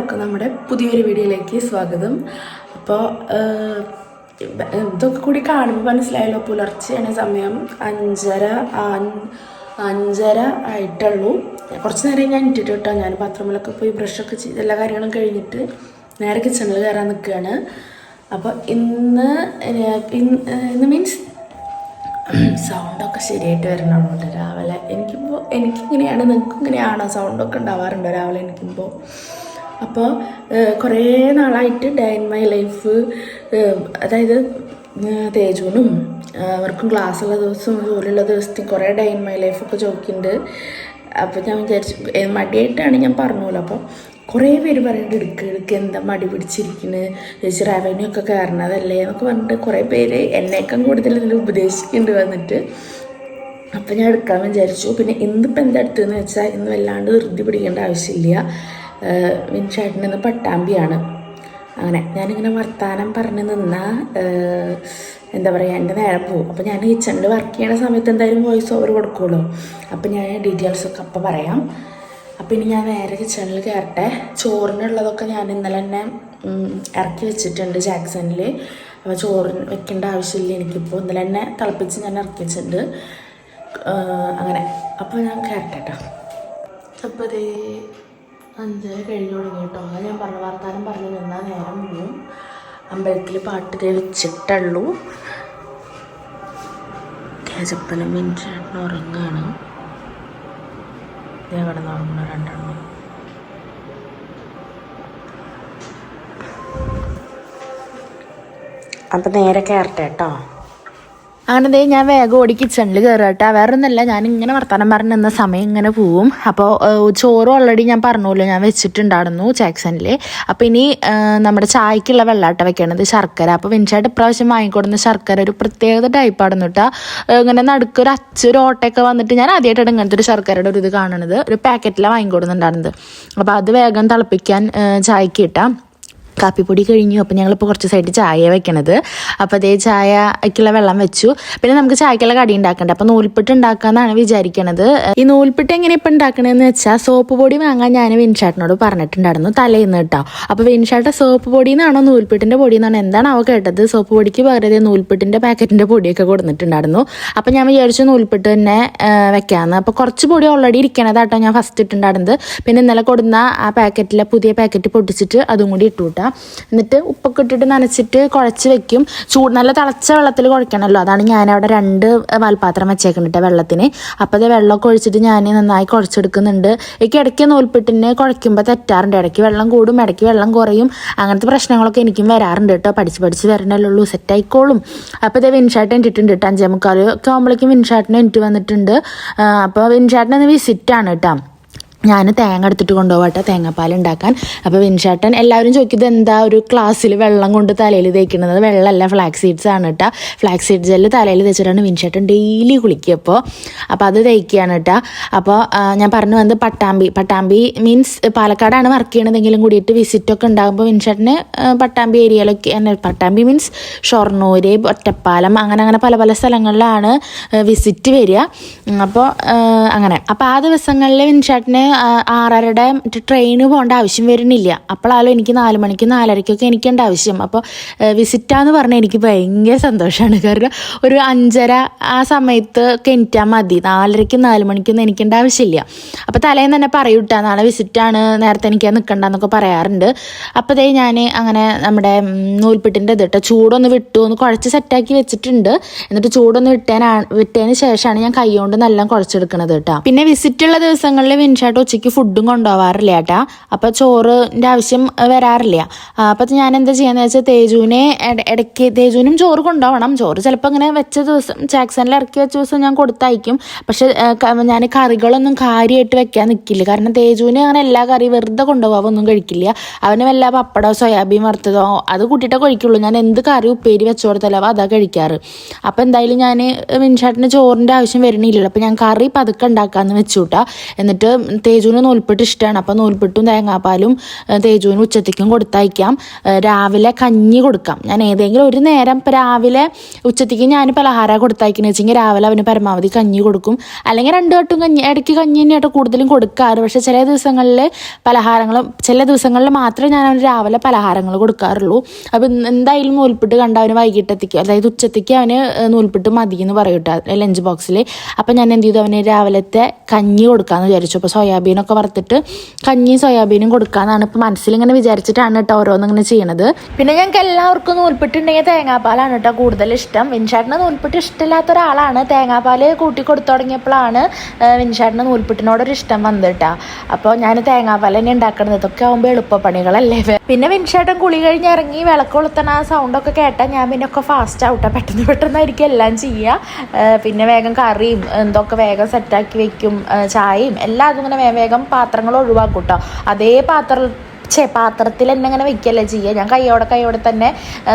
എല്ലാവർക്കും നമ്മുടെ പുതിയൊരു വീഡിയോയിലേക്ക് സ്വാഗതം. അപ്പോൾ ഇതൊക്കെ കൂടി കാണുമ്പോൾ മനസ്സിലായല്ലോ പുലർച്ചെയാണ് സമയം അഞ്ചര അഞ്ചര ആയിട്ടുള്ളൂ. കുറച്ച് നേരം ഞാൻ ഇട്ടിട്ട് കേട്ടോ ഞാൻ ബാത്റൂമിലൊക്കെ പോയി ബ്രഷൊക്കെ ചെയ്ത് എല്ലാ കാര്യങ്ങളും കഴിഞ്ഞിട്ട് നേരെ കിച്ചണിൽ കയറാൻ നിൽക്കുകയാണ് അപ്പോൾ ഇന്ന് ഇന്ന് മീൻസ് സൗണ്ടൊക്കെ ശരിയായിട്ട് വരണമുണ്ട് രാവിലെ. എനിക്കിപ്പോൾ എനിക്കിങ്ങനെയാണ് നിങ്ങൾക്ക് ഇങ്ങനെയാണോ സൗണ്ടൊക്കെ ഉണ്ടാവാറുണ്ടോ രാവിലെ എനിക്കിപ്പോൾ അപ്പോൾ കുറേ നാളായിട്ട് ഡേ ഇൻ മൈ ലൈഫ് അതായത് തേജുവിനും അവർക്കും ക്ലാസ്സുള്ള ദിവസവും ജോലിയുള്ള ദിവസത്തിൽ കുറേ ഡേ ഇൻ മൈ ലൈഫൊക്കെ ചോദിക്കുന്നുണ്ട്. അപ്പോൾ ഞാൻ വിചാരിച്ചു മടിയായിട്ടാണ് ഞാൻ പറഞ്ഞല്ലോ അപ്പോൾ കുറേ പേര് പറയുന്നുണ്ട് എടുക്ക് എടുക്ക് എന്താ മടി പിടിച്ചിരിക്കുന്നത് ചേച്ചി റവന്യൂ ഒക്കെ കയറണതല്ലേ? എന്നൊക്കെ പറഞ്ഞിട്ട് കുറേ പേര് എന്നേക്കാൾ കൂടുതൽ ഇതിൽ ഉപദേശിക്കുന്നുണ്ട് വന്നിട്ട്. അപ്പം ഞാൻ എടുക്കാൻ വിചാരിച്ചു. പിന്നെ ഇന്നിപ്പോൾ എന്താ എടുത്തതെന്ന് വെച്ചാൽ ഇന്ന് വല്ലാണ്ട് ധൃതി പിടിക്കേണ്ട ആവശ്യമില്ല. വിൻഷാട്ടിന് നിന്ന് പട്ടാമ്പിയാണ്. അങ്ങനെ ഞാനിങ്ങനെ വർത്താനം പറഞ്ഞ് നിന്നാൽ എന്താ പറയുക എന്റെ നേരം പോകും. അപ്പോൾ ഞാൻ കിച്ചണിൽ വർക്ക് ചെയ്യണ സമയത്ത് എന്തായാലും വോയിസ് ഓവർ കൊടുക്കുമല്ലോ അപ്പോൾ ഞാൻ ഡീറ്റെയിൽസ് ഒക്കെ അപ്പോൾ പറയാം. അപ്പോൾ ഇനി ഞാൻ നേരെ കിച്ചണിൽ കയറട്ടെ ചോറിനുള്ളതൊക്കെ ഞാൻ ഇന്നലെ തന്നെ ഇറക്കി വെച്ചിട്ടുണ്ട് ജാക്സണിൽ അപ്പോൾ ചോറിന് വെക്കേണ്ട ആവശ്യമില്ല എനിക്കിപ്പോൾ ഇന്നലെ തന്നെ തിളപ്പിച്ച് ഞാൻ ഇറക്കി വെച്ചിട്ടുണ്ട്. അങ്ങനെ. അപ്പോൾ ഞാൻ കയറട്ടെ കേട്ടോ അപ്പോൾ അതേ അഞ്ചര കഴിഞ്ഞു തുടങ്ങി കേട്ടോ. അങ്ങനെ ഞാൻ പറഞ്ഞ വർത്താനം പറഞ്ഞു നിന്നാൽ നേരം പോവും. അമ്പലത്തിൽ പാട്ട് കേൾച്ചിട്ടുള്ളൂ കേജപ്പനും മിൻചേട്ടൻ ഉറങ്ങാണ്. ഞാൻ കിടന്ന് ഉറങ്ങണ രണ്ടെണ്ണം. അപ്പം നേരെ കയറട്ടെ കേട്ടോ. അങ്ങനെ ഞാൻ വേഗം ഓടി കിച്ചണിൽ വേറെ ഒന്നല്ല ഞാൻ ഇങ്ങനെ വർത്തമാനം പറഞ്ഞ് നിന്ന സമയം ഇങ്ങനെ പോവും. അപ്പോൾ ചോറ് ഓൾറെഡി ഞാൻ പറഞ്ഞല്ലോ ഞാൻ വെച്ചിട്ടുണ്ടായിരുന്നു ചാക്സണിൽ അപ്പോൾ ഇനി നമ്മുടെ ചായക്കുള്ള വെള്ളാട്ട വെക്കണത് ശർക്കര. അപ്പോൾ വിൻഷായിട്ട് ഇപ്രാവശ്യം വാങ്ങിക്കൊടുന്ന ശർക്കര ഒരു പ്രത്യേകത ടൈപ്പാണെന്ന് കേട്ടോ. ഇങ്ങനെ നടുക്കൊരു അച്ചൊരു ഓട്ടയൊക്കെ വന്നിട്ട് ഞാൻ ആദ്യമായിട്ടാണ് ഇങ്ങനത്തെ ഒരു ശർക്കരയുടെ ഒരു ഇത് കാണുന്നത് ഒരു പാക്കറ്റിലാണ് വാങ്ങിക്കൊടുന്നുണ്ടായിരുന്നത്. അപ്പോൾ അത് വേഗം തിളപ്പിക്കാൻ ചായക്ക് ഇട്ടാം കാപ്പിപ്പൊടി കഴിഞ്ഞു. അപ്പോൾ ഞങ്ങളിപ്പോൾ കുറച്ച് സൈഡ് ചായ വെക്കണത്. അപ്പോൾ അതേ ചായക്കുള്ള വെള്ളം വെച്ചു. പിന്നെ നമുക്ക് ചായക്കുള്ള കടി ഉണ്ടാക്കണ്ട? അപ്പോൾ നൂൽപ്പിട്ട് ഉണ്ടാക്കാമെന്നാണ് വിചാരിക്കണത്. ഈ നൂൽപ്പിട്ട് എങ്ങനെ ഇപ്പം ഉണ്ടാക്കണതെന്ന് വെച്ചാൽ സോപ്പ് പൊടി വാങ്ങാൻ ഞാൻ വിൻഷാട്ടിനോട് പറഞ്ഞിട്ടുണ്ടായിരുന്നു തലേന്ന് കേട്ടോ. അപ്പോൾ വിൻഷാട്ട സോപ്പ് പൊടി എന്നാണോ നൂൽപ്പിട്ടിന്റെ പൊടി എന്നാണോ എന്താണോ അവ കേട്ടത്. സോപ്പ് പൊടിക്ക് പകരം നൂൽപ്പിട്ടിന്റെ പാക്കറ്റിന്റെ പൊടിയൊക്കെ കൊടുത്തിട്ടുണ്ടായിരുന്നു അപ്പോൾ ഞാൻ വിചാരിച്ചു നൂൽപ്പിട്ട് തന്നെ വെക്കാമെന്ന് അപ്പോൾ കുറച്ച് പൊടി ഓൾറെഡി ഇരിക്കണതാട്ടോ ഞാൻ ഫസ്റ്റ് ഇട്ടുണ്ടായിരുന്നത് പിന്നെ ഇന്നലെ കൊടുന്ന ആ പാക്കറ്റിലെ പുതിയ പാക്കറ്റ് പൊട്ടിച്ചിട്ട് അതും കൂടി ഇട്ടു കൂട്ടാം എന്നിട്ട് ഉപ്പൊക്കെ ഇട്ടിട്ട് നനച്ചിട്ട് കുഴച്ച് വെക്കും. ചൂട് നല്ല തിളച്ച വെള്ളത്തിൽ കുഴക്കണമല്ലോ അതാണ് ഞാനവിടെ രണ്ട് വാൽപാത്രം വെച്ചേക്കുന്നുണ്ട് വെള്ളത്തിന്. അപ്പോൾ അത് വെള്ളമൊക്കെ ഒഴിച്ചിട്ട് ഞാൻ നന്നായി കുഴച്ചെടുക്കുന്നുണ്ട്. എനിക്ക് ഇടയ്ക്ക് നൂൽപ്പിട്ടിന് കുഴയ്ക്കുമ്പോൾ തെറ്റാറുണ്ട്. ഇടയ്ക്ക് വെള്ളം കൂടും ഇടയ്ക്ക് വെള്ളം കുറയും. അങ്ങനത്തെ പ്രശ്നങ്ങളൊക്കെ എനിക്കും വരാറുണ്ട് കേട്ടോ. പഠിച്ച് പഠിച്ച് തരണല്ലേ സെറ്റ് സെറ്റായിക്കോളും. അപ്പോൾ ഇത് വിൻഷാട്ട് ഇട്ടിട്ടുണ്ട് കേട്ടോ. അഞ്ചേ മുക്കാൽ ഒക്കെ ആകുമ്പോഴേക്കും വിൻഷാട്ടിന് എനിക്ക് വന്നിട്ടുണ്ട്. അപ്പോൾ വിൻഷാട്ടിന് വിസിറ്റാണ് കേട്ടോ. ഞാൻ തേങ്ങ എടുത്തിട്ട് കൊണ്ടുപോകട്ടെ തേങ്ങാപ്പാൽ ഉണ്ടാക്കാൻ. അപ്പോൾ വിൻഷാട്ടൻ എല്ലാവരും ചോദിക്കുന്നത് എന്താ ഒരു ക്ലാസ്സിൽ വെള്ളം കൊണ്ട് തലയിൽ തേക്കുന്നത്? വെള്ളമല്ല ഫ്ലാക്സ് സീഡ്സ് ആണ് കേട്ടോ ഫ്ലാക്സ് സീഡ് ജെല്ല് തലയിൽ തേച്ചിട്ടാണ് വിൻഷാട്ടൻ ഡെയിലി കുളിക്കുക അപ്പോൾ അപ്പോൾ അത് തേക്കുകയാണ് കേട്ടോ അപ്പോൾ ഞാൻ പറഞ്ഞു വന്നത് പട്ടാമ്പി. പട്ടാമ്പി മീൻസ് പാലക്കാടാണ് വർക്ക് ചെയ്യണതെങ്കിലും കൂടിയിട്ട് വിസിറ്റൊക്കെ ഉണ്ടാകുമ്പോൾ വിൻഷാട്ടിന് പട്ടാമ്പി ഏരിയയിലൊക്കെ പട്ടാമ്പി മീൻസ് ഷൊർണൂര് ഒറ്റപ്പാലം അങ്ങനെ അങ്ങനെ പല പല സ്ഥലങ്ങളിലാണ് വിസിറ്റ് വരിക. അപ്പോൾ അങ്ങനെ. അപ്പോൾ ആ ദിവസങ്ങളിൽ വിൻഷാട്ടിന് ആറരയുടെ ട്രെയിന് പോകേണ്ട ആവശ്യം വരുന്നില്ല. അപ്പോഴാലും എനിക്ക് നാല് മണിക്ക് നാലരയ്ക്കൊക്കെ എനിക്കുണ്ട് ആവശ്യം. അപ്പോൾ വിസിറ്റാന്ന് പറഞ്ഞാൽ എനിക്ക് ഭയങ്കര സന്തോഷമാണ് കാരണം ഒരു അഞ്ചര ആ സമയത്ത് ഒക്കെ എനിറ്റാൽ മതി. നാലരയ്ക്ക് നാല് മണിക്കൊന്നും എനിക്കേണ്ട ആവശ്യമില്ല. അപ്പോൾ തലേന്ന് തന്നെ പറയൂട്ടാ നാളെ വിസിറ്റാണ് നേരത്തെ എനിക്ക് നിൽക്കണ്ടെന്നൊക്കെ പറയാറുണ്ട്. അപ്പോൾ ഞാൻ അങ്ങനെ നമ്മുടെ നൂൽപ്പെട്ടിന്റെ ഇതിട്ട് ചൂടൊന്ന് വിട്ടു ഒന്ന് കുഴച്ച് സെറ്റാക്കി വെച്ചിട്ടുണ്ട്. എന്നിട്ട് ചൂടൊന്ന് വിട്ടേനാ വിട്ടതിന് ശേഷമാണ് ഞാൻ കൈ കൊണ്ട് നല്ല കുഴച്ചെടുക്കണത് കേട്ടോ. പിന്നെ വിസിറ്റുള്ള ദിവസങ്ങളിൽ വിൻഷാട്ട് ഉച്ചയ്ക്ക് ഫുഡും കൊണ്ടുപോകാറില്ല കേട്ടാ. അപ്പോൾ ചോറിന്റെ ആവശ്യം വരാറില്ല. അപ്പോൾ ഞാൻ എന്താ ചെയ്യാന്ന് വെച്ചാൽ തേജുവിനെ ഇട- ഇടയ്ക്ക് തേജുവിനും ചോറ് കൊണ്ടുപോകണം ചോറ് ചിലപ്പോൾ അങ്ങനെ വെച്ച ദിവസം ചാക്സനിൽ ഇറക്കി വെച്ച ദിവസം ഞാൻ കൊടുത്തയക്കും. പക്ഷെ ഞാൻ കറികളൊന്നും കാര്യമായിട്ട് വെക്കാൻ നിൽക്കില്ല കാരണം തേജുവിന് അങ്ങനെ എല്ലാ കറി വെറുതെ കൊണ്ടുപോകാൻ കഴിക്കില്ല. അവന് വല്ല പപ്പടോ സോയാബീൻ വറുത്തതോ അത് കൂട്ടിയിട്ടേ കഴിക്കുള്ളൂ. ഞാൻ എന്ത് കറി ഉപ്പേരി വെച്ചു കൊടുത്താലോ അതാ കഴിക്കാറ്. അപ്പോൾ എന്തായാലും ഞാൻ മിൻഷാട്ടിന് ചോറിന്റെ ആവശ്യം വരണില്ലല്ലോ. അപ്പോൾ ഞാൻ കറി പതുക്കെ ഉണ്ടാക്കാമെന്ന് വെച്ചു കൂട്ടാ എന്നിട്ട് തേജുവിന് നൂൽപ്പെട്ട് ഇഷ്ടമാണ് അപ്പോൾ നൂൽപ്പെട്ടും തേങ്ങാപ്പാലും തേജുവിന് ഉച്ചത്തേക്കും കൊടുത്തയക്കാം. രാവിലെ കഞ്ഞി കൊടുക്കാം. ഞാൻ ഏതെങ്കിലും ഒരു നേരം ഇപ്പം രാവിലെ ഉച്ചത്തേക്ക് ഞാൻ പലഹാരം കൊടുത്തയക്കുന്നത് വെച്ചെങ്കിൽ രാവിലെ അവന് പരമാവധി കഞ്ഞി കൊടുക്കും. അല്ലെങ്കിൽ രണ്ടു വട്ടം കഞ്ഞി ഇടയ്ക്ക് കഞ്ഞി തന്നെയായിട്ട് കൂടുതലും കൊടുക്കാറ്. പക്ഷേ ചില ദിവസങ്ങളിൽ പലഹാരങ്ങളും ചില ദിവസങ്ങളിൽ മാത്രമേ ഞാൻ അവന് രാവിലെ പലഹാരങ്ങൾ കൊടുക്കാറുള്ളൂ. അപ്പം എന്തായാലും നൂൽപ്പെട്ട് കണ്ട അവന് വൈകിട്ടത്തേക്ക് അതായത് ഉച്ചത്തേക്ക് അവന് നൂൽപ്പിട്ട് മതി എന്ന് പറയും ലഞ്ച് ബോക്സിൽ അപ്പം ഞാൻ എന്ത് ചെയ്തു? അവന് രാവിലത്തെ കഞ്ഞി കൊടുക്കാമെന്ന് വിചാരിച്ചു. അപ്പോൾ സോയാബീനൊക്കെ വറുത്തിട്ട് കഞ്ഞിയും സോയാബീനും കൊടുക്കാമെന്നാണ് ഇപ്പോൾ മനസ്സിലിങ്ങനെ വിചാരിച്ചിട്ടാണ് കേട്ടോ ഇങ്ങനെ ചെയ്യണത്. പിന്നെ ഞങ്ങൾക്ക് എല്ലാവർക്കും നൂൽപ്പിട്ടുണ്ടെങ്കിൽ തേങ്ങാപ്പാലാണ് കേട്ടോ കൂടുതൽ ഇഷ്ടം. വിൻഷാട്ടിന് നൂൽപ്പിട്ട് ഇഷ്ടമില്ലാത്ത ഒരാളാണ്. തേങ്ങാപ്പാൽ കൂട്ടി കൊടുത്തു തുടങ്ങിയപ്പോഴാണ് വിൻഷാട്ടിന് നൂൽപ്പിട്ടിനോടൊരു ഇഷ്ടം വന്നത് കേട്ടോ. അപ്പോൾ ഞാൻ തേങ്ങാപ്പാൽ തന്നെ ഉണ്ടാക്കണത്. ഇതൊക്കെ ആകുമ്പോൾ എളുപ്പപ്പണികളല്ലേ. പിന്നെ വിൻഷാട്ടൻ കുളി കഴിഞ്ഞ് ഇറങ്ങി വിളക്ക് കൊളുത്തണ ആ സൗണ്ടൊക്കെ കേട്ടാൽ ഞാൻ പിന്നെ ഒക്കെ ഫാസ്റ്റ് ആവട്ടെ പെട്ടെന്ന് പെട്ടെന്നായിരിക്കും എല്ലാം ചെയ്യുക. പിന്നെ വേഗം കറിയും എന്തൊക്കെ വേഗം സെറ്റാക്കി വെക്കും ചായയും എല്ലാം അതും ഇങ്ങനെ വേ- വേഗം പാത്രങ്ങൾ ഒഴിവാക്കൂട്ടോ. അതേ പാത്രം ഛേ പാത്രത്തിൽ തന്നെ ഇങ്ങനെ വെക്കല്ലേ ചെയ്യുക. ഞാൻ കൈയോടെ കൈയോടെ തന്നെ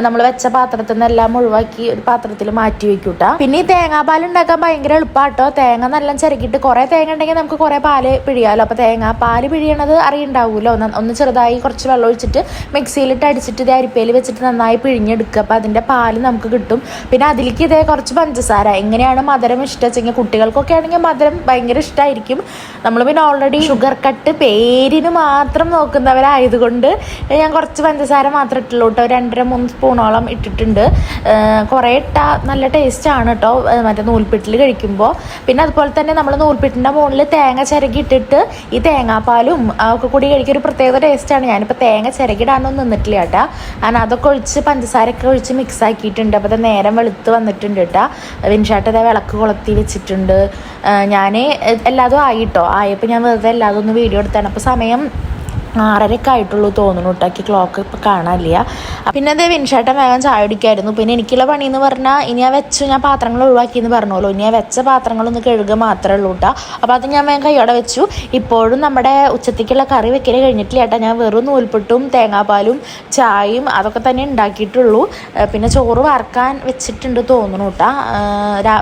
നമ്മൾ വെച്ച പാത്രത്തിൽ നിന്ന് എല്ലാം ഒഴിവാക്കി ഒരു പാത്രത്തിൽ മാറ്റി വെക്കൂട്ട. പിന്നെ ഈ തേങ്ങാപ്പാൽ ഉണ്ടാക്കാൻ ഭയങ്കര എളുപ്പമാട്ടോ തേങ്ങ നല്ല ചിരക്കിയിട്ട് കുറേ തേങ്ങ ഉണ്ടെങ്കിൽ നമുക്ക് കുറേ പാൽ പിഴിയാലോ. അപ്പോൾ തേങ്ങാപ്പാൽ പിഴിയണത് അറിയുണ്ടാവുമല്ലോ ഒന്ന് ചെറുതായി കുറച്ച് വെള്ളം ഒഴിച്ചിട്ട് മിക്സിയിലിട്ട് അടിച്ചിട്ട് ഇത് അരിപ്പയിൽ വെച്ചിട്ട് നന്നായി പിഴിഞ്ഞെടുക്കുക. അപ്പോൾ അതിന്റെ പാൽ നമുക്ക് കിട്ടും. പിന്നെ അതിലേക്ക് ഇതേ കുറച്ച് പഞ്ചസാര. എങ്ങനെയാണ് മധുരം ഇഷ്ടം കുട്ടികൾക്കൊക്കെ ആണെങ്കിൽ മധുരം ഭയങ്കര ഇഷ്ടമായിരിക്കും നമ്മൾ പിന്നെ ഓൾറെഡി ഷുഗർ കട്ട് പേരിന് മാത്രം നോക്കുന്നവരായതുകൊണ്ട് ഞാൻ കുറച്ച് പഞ്ചസാര മാത്രം ഇട്ടുള്ളൂ കേട്ടോ രണ്ടര മൂന്ന് സ്പൂണോളം ഇട്ടിട്ടുണ്ട്. കുറേ ഇട്ട നല്ല ടേസ്റ്റാണ് കേട്ടോ മറ്റേ നൂൽപ്പിട്ടിൽ കഴിക്കുമ്പോൾ പിന്നെ അതുപോലെ തന്നെ നമ്മൾ നൂൽപ്പിട്ടിന്റെ മുകളിൽ തേങ്ങ ചിരകി ഇട്ടിട്ട് ഈ തേങ്ങാപ്പാലും ഒക്കെ കൂടി കഴിക്കൊരു പ്രത്യേക ടേസ്റ്റാണ് ഞാനിപ്പോൾ തേങ്ങ ചിരകിടാനൊന്നും നിന്നിട്ടില്ല കേട്ടാ കാരണം അതൊക്കെ ഒഴിച്ച് പഞ്ചസാരയൊക്കെ ഒഴിച്ച് മിക്സ് ആക്കിയിട്ടുണ്ട്. അപ്പോൾ അത് നേരം വെളുത്ത് വന്നിട്ടുണ്ട് കേട്ടാ വിൻഷാട്ട് ഇതേ വിളക്ക് കൊളുത്തി വെച്ചിട്ടുണ്ട്. ഞാൻ എല്ലാതും ആയിട്ടോ ആയപ്പോൾ ഞാൻ വെറുതെ എല്ലാതും ഒന്ന് വീഡിയോ എടുത്താണ്. അപ്പോൾ സമയം ആറരയൊക്കെ ആയിട്ടുള്ളൂ തോന്നുന്നു കേട്ടോ ക്ലോക്ക് ഇപ്പോൾ കാണാനില്ല. പിന്നെ അത് വിൻഷേട്ടൻ വേഗം ചായ കുടിക്കായിരുന്നു. പിന്നെ എനിക്കുള്ള പണി എന്ന് പറഞ്ഞാൽ ഇനി ആ വെച്ചു ഞാൻ പാത്രങ്ങൾ ഒഴിവാക്കി എന്ന് പറഞ്ഞല്ലോ ഇനി ആ വെച്ച പാത്രങ്ങളൊന്ന് കഴുകുക മാത്രമേ ഉള്ളൂ കേട്ടോ അപ്പോൾ അത് ഞാൻ വേഗം കൈയോടെ വെച്ചു. ഇപ്പോഴും നമ്മുടെ ഉച്ചത്തേക്കുള്ള കറി വെക്കൽ കഴിഞ്ഞിട്ടില്ല കേട്ടോ ഞാൻ വെറും നൂൽപ്പെട്ടും തേങ്ങാപ്പാലും ചായയും അതൊക്കെ തന്നെ ഉണ്ടാക്കിയിട്ടുള്ളൂ. പിന്നെ ചോറ് വറക്കാൻ വെച്ചിട്ടുണ്ട് തോന്നുന്നു കേട്ടോ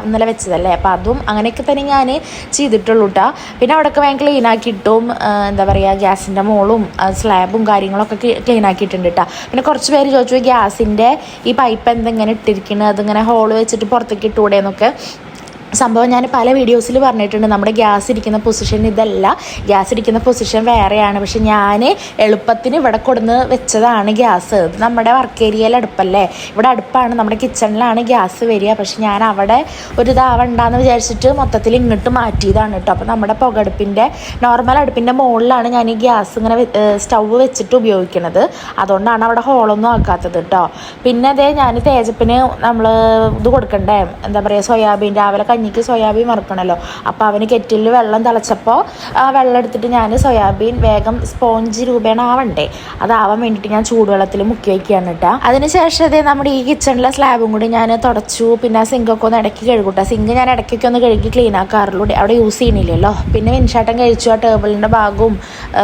ഇന്നലെ വെച്ചതല്ലേ? അപ്പോൾ അതും അങ്ങനെയൊക്കെ തന്നെ ഞാൻ ചെയ്തിട്ടുള്ളൂ കേട്ടോ പിന്നെ അവിടെയൊക്കെ വേഗം ക്ലീനാക്കിയിട്ടും എന്താ പറയുക ഗ്യാസിന്റെ മോളും സ്ലാബും കാര്യങ്ങളൊക്കെ ക്ലീൻ ആക്കിയിട്ടുണ്ട് കേട്ടോ പിന്നെ കുറച്ച് പേര് ചോദിച്ചു ഗ്യാസിന്റെ ഈ പൈപ്പ് എന്തെങ്ങനെ ഇട്ടിരിക്കുന്നത് അതിങ്ങനെ ഹോൾ വെച്ചിട്ട് പുറത്തേക്ക് ഇട്ടുകൂടെ എന്നൊക്കെ. സംഭവം ഞാൻ പല വീഡിയോസിൽ പറഞ്ഞിട്ടുണ്ട്. നമ്മുടെ ഗ്യാസ് ഇരിക്കുന്ന പൊസിഷൻ ഇതല്ല. ഗ്യാസ് ഇരിക്കുന്ന പൊസിഷൻ വേറെയാണ്. പക്ഷെ ഞാൻ എളുപ്പത്തിന് ഇവിടെ കൊടുന്ന് വെച്ചതാണ് ഗ്യാസ്. നമ്മുടെ വർക്ക് ഏരിയയിൽ അടുപ്പല്ലേ? ഇവിടെ അടുപ്പാണ്. നമ്മുടെ കിച്ചണിലാണ് ഗ്യാസ് വരിക. പക്ഷെ ഞാൻ അവിടെ ഒരു ഇതാവണ്ടെന്ന് വിചാരിച്ചിട്ട് മൊത്തത്തിൽ ഇങ്ങോട്ട് മാറ്റിയതാണ് കേട്ടോ. അപ്പോൾ നമ്മുടെ പുകടുപ്പിന്റെ നോർമൽ അടുപ്പിന്റെ മുകളിലാണ് ഞാൻ ഈ ഗ്യാസ് ഇങ്ങനെ സ്റ്റൗ വെച്ചിട്ട് ഉപയോഗിക്കുന്നത് അതുകൊണ്ടാണ് അവിടെ ഹോളൊന്നും ആക്കാത്തത് കേട്ടോ. പിന്നെ അതേ ഞാൻ തേജപ്പിന് നമ്മൾ ഇത് കൊടുക്കണ്ടേ? എന്താ പറയുക സോയാബീൻ രാവിലെ കഞ്ഞിക്ക് സോയാബീൻ വറുക്കണമല്ലോ അപ്പോൾ അവന് കെറ്റിലിൽ വെള്ളം തിളച്ചപ്പോൾ ആ വെള്ളം എടുത്തിട്ട് ഞാൻ സോയാബീൻ വേഗം സ്പോഞ്ച് രൂപേണ ആവണ്ടേ. അതാവാൻ വേണ്ടിയിട്ട് ഞാൻ ചൂടുവെള്ളത്തിൽ മുക്കി വയ്ക്കുകയാണ് കേട്ടോ. അതിനുശേഷം അതേ നമ്മുടെ ഈ കിച്ചണിലെ സ്ലാബും കൂടി ഞാൻ തുടച്ചു. പിന്നെ ആ സിങ്കൊക്കെ ഒന്ന് ഇടയ്ക്ക് കഴുകൂട്ടോ. സിങ്ക് ഞാൻ ഇടയ്ക്കൊക്കെ ഒന്ന് കഴുകി ക്ലീൻ ആക്കാറുള്ളൂ അവിടെ യൂസ് ചെയ്യണില്ലല്ലോ. പിന്നെ വിൻഷാട്ടം കഴിച്ചു. ആ ടേബിളിന്റെ ഭാഗവും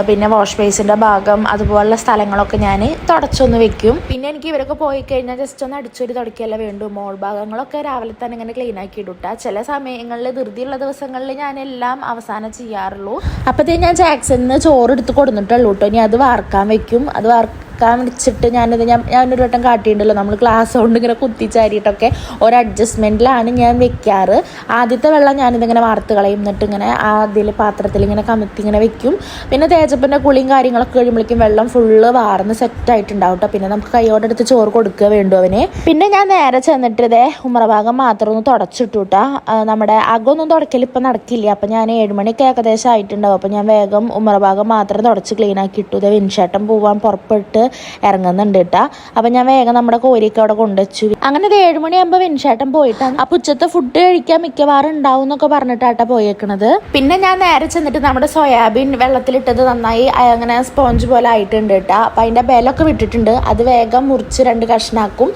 പിന്നെ വാഷ് ബേസിന്റെ ഭാഗം അതുപോലുള്ള സ്ഥലങ്ങളൊക്കെ ഞാൻ തുടച്ചൊന്ന് വെക്കും. പിന്നെ എനിക്ക് ഇവരൊക്കെ പോയി കഴിഞ്ഞാൽ ജസ്റ്റ് ഒന്ന് അടിച്ചൊരു തുടക്കിയല്ല വേണ്ടു. മോൾ ഭാഗങ്ങളൊക്കെ രാവിലെ തന്നെ ഇങ്ങനെ ക്ലീൻ ആക്കി ഇടുട്ടാ ചില സമയങ്ങളിൽ ധൃതിയുള്ള ദിവസങ്ങളിൽ ഞാൻ എല്ലാം അവസാനം ചെയ്യാറുള്ളൂ. അപ്പത്തേ ഞാൻ ജാക്സണിന്ന് ചോറ് എടുത്ത് കൊടുത്തിട്ടുള്ളൂ കേട്ടോ ഇനി അത് വാർക്കാൻ വെക്കും. അത് വാർക്കാൻ വെച്ചിട്ട് ഞാനത് ഞാൻ ഞാനൊരു വട്ടം കാട്ടിയിട്ടുണ്ടല്ലോ നമ്മൾ ഗ്ലാസ് കൊണ്ട് ഇങ്ങനെ കുത്തിച്ചാരിയിട്ടൊക്കെ ഒരു അഡ്ജസ്റ്റ്മെന്റിലാണ് ഞാൻ വെക്കാറ്. ആദ്യത്തെ വെള്ളം ഞാനിതിങ്ങനെ വാർത്ത് കളയും. എന്നിട്ട് ഇങ്ങനെ അതിൽ പാത്രത്തിൽ ഇങ്ങനെ കമത്തി ഇങ്ങനെ വെക്കും. പിന്നെ തേജപ്പന്റെ കുളിയും കാര്യങ്ങളൊക്കെ കഴിയുമ്പോഴേക്കും വെള്ളം ഫുള്ള് വാർന്ന് സെറ്റ് ആയിട്ടുണ്ടാവും കേട്ടോ പിന്നെ നമുക്ക് കൈയോടെ എടുത്ത് ചോറ് കൊടുക്കുക വേണ്ടു അവന്. പിന്നെ ഞാൻ നേരെ ചെന്നിട്ട് ഇതേ ഉമ്രഭാഗം മാത്രം ഒന്ന് തുടച്ചിട്ടു കേട്ടോ നമ്മുടെ അകമൊന്നും തുടക്കൽ ഇപ്പം നടക്കില്ല. അപ്പം ഞാൻ ഏഴുമണിയൊക്കെ ഏകദേശം ആയിട്ടുണ്ടാവും. അപ്പം ഞാൻ വേഗം ഉമ്മറഭാഗം മാത്രം തുടച്ച് ക്ലീൻ ആക്കി ഇട്ടു ഇതേ വിൻഷേട്ടൻ പോവാൻ പുറപ്പെട്ട് ഇറങ്ങുന്നുണ്ട് കേട്ടോ. അപ്പം ഞാൻ വേഗം നമ്മുടെ കോരിയൊക്കെ അവിടെ കൊണ്ടുവച്ചു. അങ്ങനെ ഒരു ഏഴുമണിയാകുമ്പോൾ വിൻഷേട്ടൻ പോയിട്ടാണ്. അപ്പം ഉച്ചത്തെ ഫുഡ് കഴിക്കാൻ മിക്കവാറും ഉണ്ടാവും എന്നൊക്കെ പറഞ്ഞിട്ടാട്ടാ പോയേക്കണത്. പിന്നെ ഞാൻ നേരെ ചെന്നിട്ട് നമ്മുടെ സോയാബീൻ വെള്ളത്തിലിട്ടത് നന്നായി അങ്ങനെ സ്പോഞ്ച് പോലെ ആയിട്ടുണ്ട് കേട്ടോ. അപ്പം അതിന്റെ ബലമൊക്കെ വിട്ടിട്ടുണ്ട്. അത് വേഗം മുറിച്ച് രണ്ട് കഷ്ണാക്കും.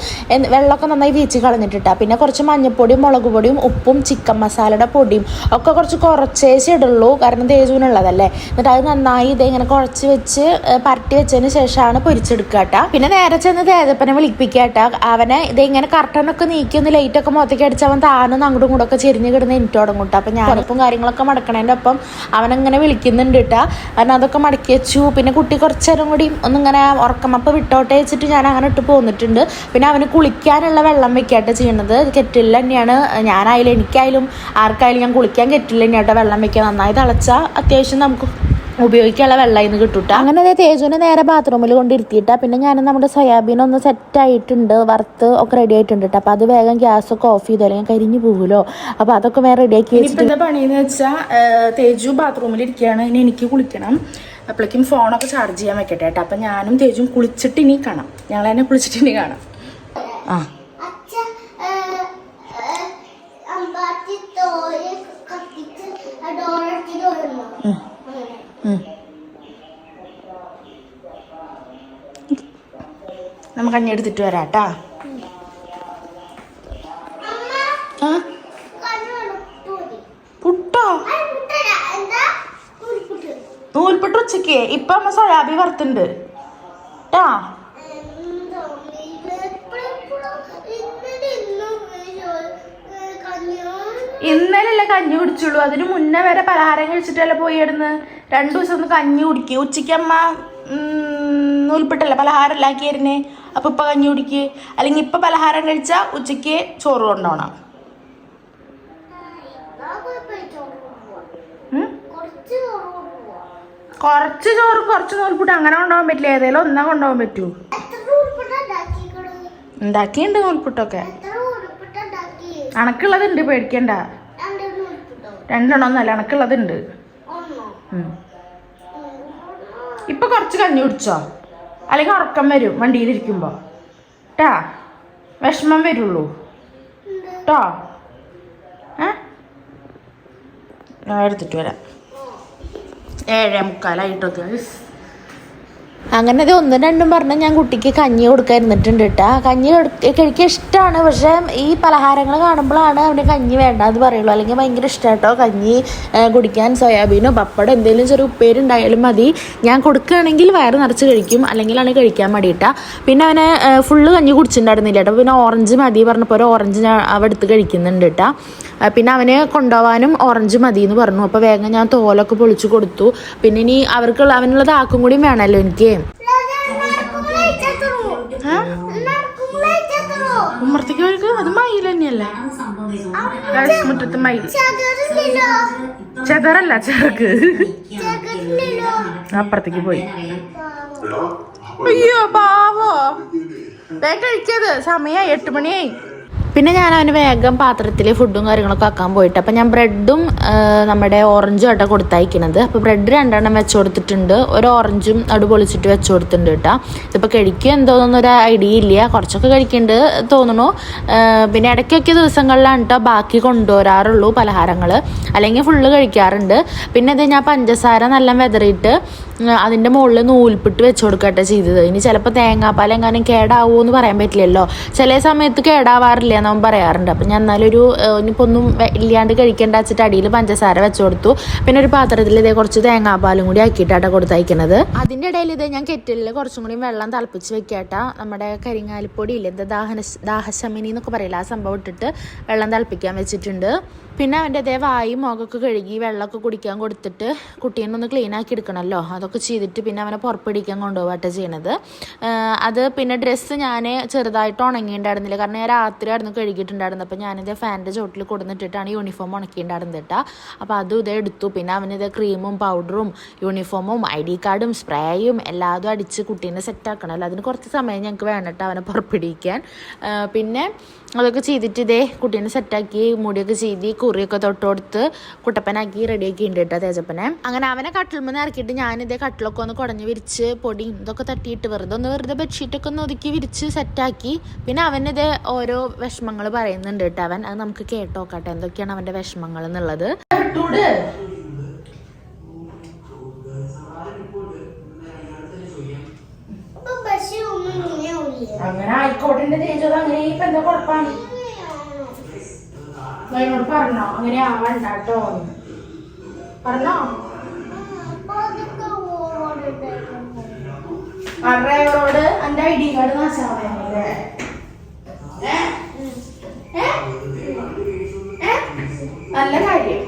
വെള്ളമൊക്കെ നന്നായി വീച്ച് കളഞ്ഞിട്ടിട്ടാ പിന്നെ കുറച്ച് മഞ്ഞപ്പൊടിയും മുളക് പൊടിയും ഉപ്പും ചിക്കൻ മസാലയുടെ പൊടിയും ഒക്കെ കുറച്ച് കുറച്ചേശേ ഇടുള്ളൂ കാരണം തേജുവിനുള്ളതല്ലേ. എന്നിട്ട് അത് നന്നായി ഇതേ ഇങ്ങനെ കുറച്ച് വെച്ച് പരട്ടി വെച്ചതിന് ശേഷമാണ് പൊരിച്ചെടുക്കുക കേട്ടാ. പിന്നെ നേരെ ചെന്ന് തേജപ്പനെ വിളിപ്പിക്കുക കേട്ടാ. അവനെ ഇതേ ഇങ്ങനെ കർട്ടനൊക്കെ നീക്കി ഒന്ന് ലൈറ്റ് ഒക്കെ മുഖത്തേക്ക് അടിച്ച് അവൻ താനൊന്ന് അങ്ങോട്ടും ഇങ്ങോട്ടും ഒക്കെ ചെരിഞ്ഞ് കിടന്ന് എനിക്ക് കൂട്ടാ. അപ്പം ഞാനിപ്പം കാര്യങ്ങളൊക്കെ മടക്കണേന്റെ ഒപ്പം അവനങ്ങനെ വിളിക്കുന്നുണ്ട് കേട്ടാ. കാരണം അതൊക്കെ മടക്കി വെച്ചു. പിന്നെ കുട്ടി കുറച്ച് നേരം കൂടി ഒന്നിങ്ങനെ ഉറക്കമപ്പ് വിട്ടോട്ടെ വെച്ചിട്ട് ഞാൻ അങ്ങനെ ഇട്ട് പോന്നിട്ടുണ്ട്. പിന്നെ അവന് കുളിക്കാനുള്ള വെള്ളം വെക്കാട്ട് ചെയ്യണത്. കെറ്റിൽ തന്നെയാണ്. ഞാനായാലും എനിക്കായാലും ആർക്കായാലും ഞാൻ കുളിക്കാൻ കെറ്റില്ല ഇനി അവിടെ വെള്ളം വെക്കാൻ. നന്നായി തിളച്ചാൽ അത്യാവശ്യം നമുക്ക് ഉപയോഗിക്കാനുള്ള വെള്ളം ഇന്ന് കിട്ടൂട്ട. അങ്ങനെ അതായത് തേജുവിനെ നേരെ ബാത്റൂമിൽ കൊണ്ടിരുത്തിയിട്ടാ. പിന്നെ ഞാൻ നമ്മുടെ സോയാബീൻ ഒന്ന് സെറ്റ് ആയിട്ടുണ്ട്. വറുത്ത് ഒക്കെ റെഡി ആയിട്ടുണ്ട് കേട്ടോ അപ്പോൾ അത് വേഗം ഗ്യാസ് ഒക്കെ ഓഫ് ചെയ്തു. അല്ലെങ്കിൽ കരിഞ്ഞു പോകുമല്ലോ അപ്പോൾ അതൊക്കെ വേറെ റെഡി ആക്കി എന്താ പണിയെന്ന് വെച്ചാൽ തേജു ബാത്റൂമിൽ ഇരിക്കുകയാണ് ഇനി എനിക്ക് കുളിക്കണം. അപ്പോഴേക്കും ഫോണൊക്കെ ചാർജ് ചെയ്യാൻ വെക്കട്ടെ കേട്ടോ അപ്പം ഞാനും തേജും കുളിച്ചിട്ട് ഇനി കാണാം. ഞങ്ങൾ തന്നെ കുളിച്ചിട്ട് ഇനി കാണാം. ആ. നമുക്ക് കഞ്ഞി എടുത്തിട്ട് വരാം കേട്ടാ പുട്ടോ? നൂൽപ്പെട്ട് ഉച്ചയ്ക്ക്. ഇപ്പൊ അമ്മ സോയാബി വറുത്തുണ്ട് ട്ടാ എന്തോ എപ്പോഴും ഇന്നലെ ഇന്നും കഞ്ഞോ ഇന്നലല്ലേ കഞ്ഞി കുടിച്ചുള്ളൂ? അതിന് മുന്നേ വരെ പലഹാരം കഴിച്ചിട്ടല്ലേ പോയി ഇടുന്ന് രണ്ടു ദിവസം ഒന്ന് കഞ്ഞി കുടിക്കുക ഉച്ചയ്ക്ക് അമ്മ നൂൽപ്പെട്ടല്ലേ പലഹാരം ഉണ്ടാക്കിയിരുന്നേ അപ്പം ഇപ്പം കഞ്ഞി കുടിക്കുക അല്ലെങ്കിൽ ഇപ്പം പലഹാരം കഴിച്ചാൽ ഉച്ചയ്ക്ക് ചോറ് കൊണ്ടുപോകണം കുറച്ച് ചോറ് കുറച്ച് നൂൽപ്പുട്ട് അങ്ങനെ കൊണ്ടുപോകാൻ പറ്റില്ല. ഏതെങ്കിലും ഒന്നാ കൊണ്ടുപോകാൻ പറ്റൂ. ഉണ്ടാക്കിയിട്ടുണ്ട് നൂൽപ്പുട്ടൊക്കെ അണക്കുള്ളതുണ്ട് പേടിക്കണ്ട. രണ്ടെണ്ണം ഒന്നല്ല അണക്കുള്ളതുണ്ട്. ഇപ്പൊ കുറച്ച് കഞ്ഞി കുടിച്ചോ? അല്ലെങ്കിൽ ഉറക്കം വരും വണ്ടിയിലിരിക്കുമ്പോ. ട്ടാ വിഷമം വരുള്ളൂ. ട്ടോ. ഏ? എടുത്തിട്ട് വരാം. ഏഴേ മുക്കാലായിട്ടൊക്കെ അങ്ങനെ അത് ഒന്നും രണ്ടും പറഞ്ഞ് ഞാൻ കുട്ടിക്ക് കഞ്ഞി കൊടുക്കാൻ ഇരുന്നിട്ടുണ്ട് കേട്ടോ കഞ്ഞി കഴിക്കാൻ ഇഷ്ടമാണ് പക്ഷേ ഈ പലഹാരങ്ങൾ കാണുമ്പോഴാണ് അവന് കഞ്ഞി വേണ്ട എന്ന് പറയുള്ളൂ. അല്ലെങ്കിൽ ഭയങ്കര ഇഷ്ടമായിട്ടോ കഞ്ഞി കുടിക്കാൻ സോയാബീനോ പപ്പടോ എന്തെങ്കിലും ചെറിയ ഉപ്പേരി ഉണ്ടായാലും മതി. ഞാൻ കൊടുക്കുകയാണെങ്കിൽ വയറ് നിറച്ച് കഴിക്കും അല്ലെങ്കിൽ അല്ലെങ്കിലാണ് കഴിക്കാൻ മടിയിട്ടാ. പിന്നെ അവനെ ഫുള്ള് കഞ്ഞി കുടിച്ചിട്ടുണ്ടായിരുന്നില്ല കേട്ടോ പിന്നെ ഓറഞ്ച് മതി പറഞ്ഞപ്പോൾ ഒരു ഓറഞ്ച് ഞാൻ അവിടെ എടുത്ത് കഴിക്കുന്നുണ്ട് കേട്ടോ പിന്നെ അവനെ കൊണ്ടുപോകാനും ഓറഞ്ച് മതി എന്ന് പറഞ്ഞു. അപ്പോൾ വേഗം ഞാൻ തോലൊക്കെ പൊളിച്ചു കൊടുത്തു. പിന്നെ ഇനി അവർക്കുള്ള അവനുള്ള ആക്കും കൂടി വേണമല്ലോ എനിക്ക്. ഉമ്മർത്തേക്ക് വഴിക്ക് അത് മയിൽ തന്നെയല്ലേ? ഗൈസ്, മുറ്റത്ത് മയിൽ. ചെതറല്ല ചെറുക്ക് അപ്പുറത്തേക്ക് പോയി. അയ്യോ പാവോ. വേഗം കഴിക്കത് സമയായി എട്ട് മണിയായി. പിന്നെ ഞാൻ അവന് വേഗം പാത്രത്തിൽ ഫുഡും കാര്യങ്ങളൊക്കെ ആക്കാൻ പോയിട്ട്. അപ്പം ഞാൻ ബ്രെഡും നമ്മുടെ ഓറഞ്ചും ആട്ടോ കൊടുത്തയക്കണത്. അപ്പോൾ ബ്രെഡ് രണ്ടെണ്ണം വെച്ച് കൊടുത്തിട്ടുണ്ട്. ഒരു ഓറഞ്ചും അടു പൊളിച്ചിട്ട് വെച്ച് കൊടുത്തിട്ടുണ്ട് കേട്ടോ. ഇതിപ്പോൾ കഴിക്കുക എന്തോന്നൊന്നും ഐഡിയ ഇല്ല. കുറച്ചൊക്കെ കഴിക്കുന്നുണ്ട് തോന്നുന്നു. പിന്നെ ഇടയ്ക്കൊക്കെ ദിവസങ്ങളിലാണ് കേട്ടോ ബാക്കി കൊണ്ടുവരാറുള്ളൂ പലഹാരങ്ങൾ അല്ലെങ്കിൽ ഫുള്ള് കഴിക്കാറുണ്ട്. പിന്നെ ഇത് ഞാൻ പഞ്ചസാര നല്ല വെതറിയിട്ട് അതിന്റെ മുകളിൽ നൂൽപ്പിട്ട് വെച്ച് കൊടുക്കട്ടെ ചെയ്തത്. ഇനി ചിലപ്പോൾ തേങ്ങാപ്പാലെങ്ങാനും കേടാവോ എന്ന് പറയാൻ പറ്റില്ലല്ലോ. ചില സമയത്ത് കേടാവാറില്ല. അവൻ പറയാറുണ്ട്. അപ്പം ഞാൻ എന്നാലൊരു ഇനിയിപ്പോൾ ഒന്നും ഇല്ലാണ്ട് കഴിക്കേണ്ട വെച്ചിട്ട് അടിയിൽ പഞ്ചസാര വെച്ച് കൊടുത്തു. പിന്നെ ഒരു പാത്രത്തിൽ ഇതേ കുറച്ച് തേങ്ങാപ്പാലും കൂടി ആക്കിയിട്ടാണ് കൊടുത്തയക്കുന്നത് അതിന്റെ ഇടയിൽ ഇതേ ഞാൻ കെറ്റിലിൽ കുറച്ചും കൂടി വെള്ളം തിളപ്പിച്ച് വെക്കാട്ട. നമ്മുടെ കരിങ്ങാലിപ്പൊടി ഇല്ലേ എന്താ ദാഹന ദാഹശമിനി എന്നൊക്കെ പറയില്ല ആ സംഭവം ഇട്ടിട്ട് വെള്ളം തിളപ്പിക്കാൻ വെച്ചിട്ടുണ്ട്. പിന്നെ അവന്റെ അതേ വായും മുഖമൊക്കെ കഴുകി വെള്ളമൊക്കെ കുടിക്കാൻ കൊടുത്തിട്ട് കുട്ടീനെ ഒന്ന് ക്ലീൻ ആക്കി എടുക്കണമല്ലോ അതൊക്കെ ചെയ്തിട്ട് പിന്നെ അവനെ പുറപ്പിടിക്കാൻ കൊണ്ടുപോകട്ടെ ചെയ്യണത്. അത് പിന്നെ ഡ്രസ്സ് ഞാൻ ചെറുതായിട്ട് ഉണങ്ങിയിട്ടുണ്ടായിരുന്നില്ല. കാരണം ഞാൻ രാത്രി ആയിരുന്നു കഴുകിയിട്ടുണ്ടായിരുന്നത്. അപ്പോൾ ഞാനിത് ഫാനിന്റെ ചോട്ടിൽ കൊടുത്തിട്ടിട്ടാണ് യൂണിഫോം ഉണക്കിയിട്ടുണ്ടായിരുന്നത് കേട്ടോ. അപ്പോൾ അതും ഇതേ എടുത്തു. പിന്നെ അവനിത് ക്രീമും പൗഡറും യൂണിഫോമും ഐ ഡി കാർഡും സ്പ്രേയും എല്ലാതും അടിച്ച് കുട്ടീനെ സെറ്റ് ആക്കണമല്ലോ അതിന് കുറച്ച് സമയം ഞങ്ങൾക്ക് വേണം അവനെ പുറപ്പിടിക്കാൻ. പിന്നെ അതൊക്കെ ചെയ്തിട്ട് ഇതേ കുട്ടീനെ സെറ്റാക്കി മുടിയൊക്കെ ചെയ്തി കുറിയൊക്കെ തൊട്ട് കൊടുത്ത് കുട്ടപ്പനാക്കി റെഡിയാക്കി ഉണ്ട് കേട്ടോ തേജപ്പനെ. അങ്ങനെ അവനെ കട്ടിൽമെന്ന് ഇറക്കിയിട്ട് ഞാനിതേ കട്ടിലൊക്കെ ഒന്ന് കുടഞ്ഞ് വിരിച്ച് പൊടിയും ഇതൊക്കെ തട്ടിയിട്ട് വെറുതെ ഒന്ന് വെറുതെ ബെഡ്ഷീറ്റൊക്കെ ഒന്ന് ഒതുക്കി വിരിച്ച് സെറ്റാക്കി പിന്നെ അവനിത് ഓരോ വിഷമങ്ങൾ പറയുന്നുണ്ട് കേട്ടോ അവൻ. അത് നമുക്ക് കേട്ടോക്കട്ടെ എന്തൊക്കെയാണ് അവന്റെ വിഷമങ്ങൾ എന്നുള്ളത്. അങ്ങനെ ആയിക്കോട്ടെ തേജത് അങ്ങനെ ഇപ്പൊ എന്താ എന്നോട് പറഞ്ഞോ അങ്ങനെ ആവണ്ട കേട്ടോ. പറഞ്ഞോ? പറയോട് ഡ്രൈവറോട് എന്റെ ഐ ഡി കാർഡ് നല്ല കാര്യം.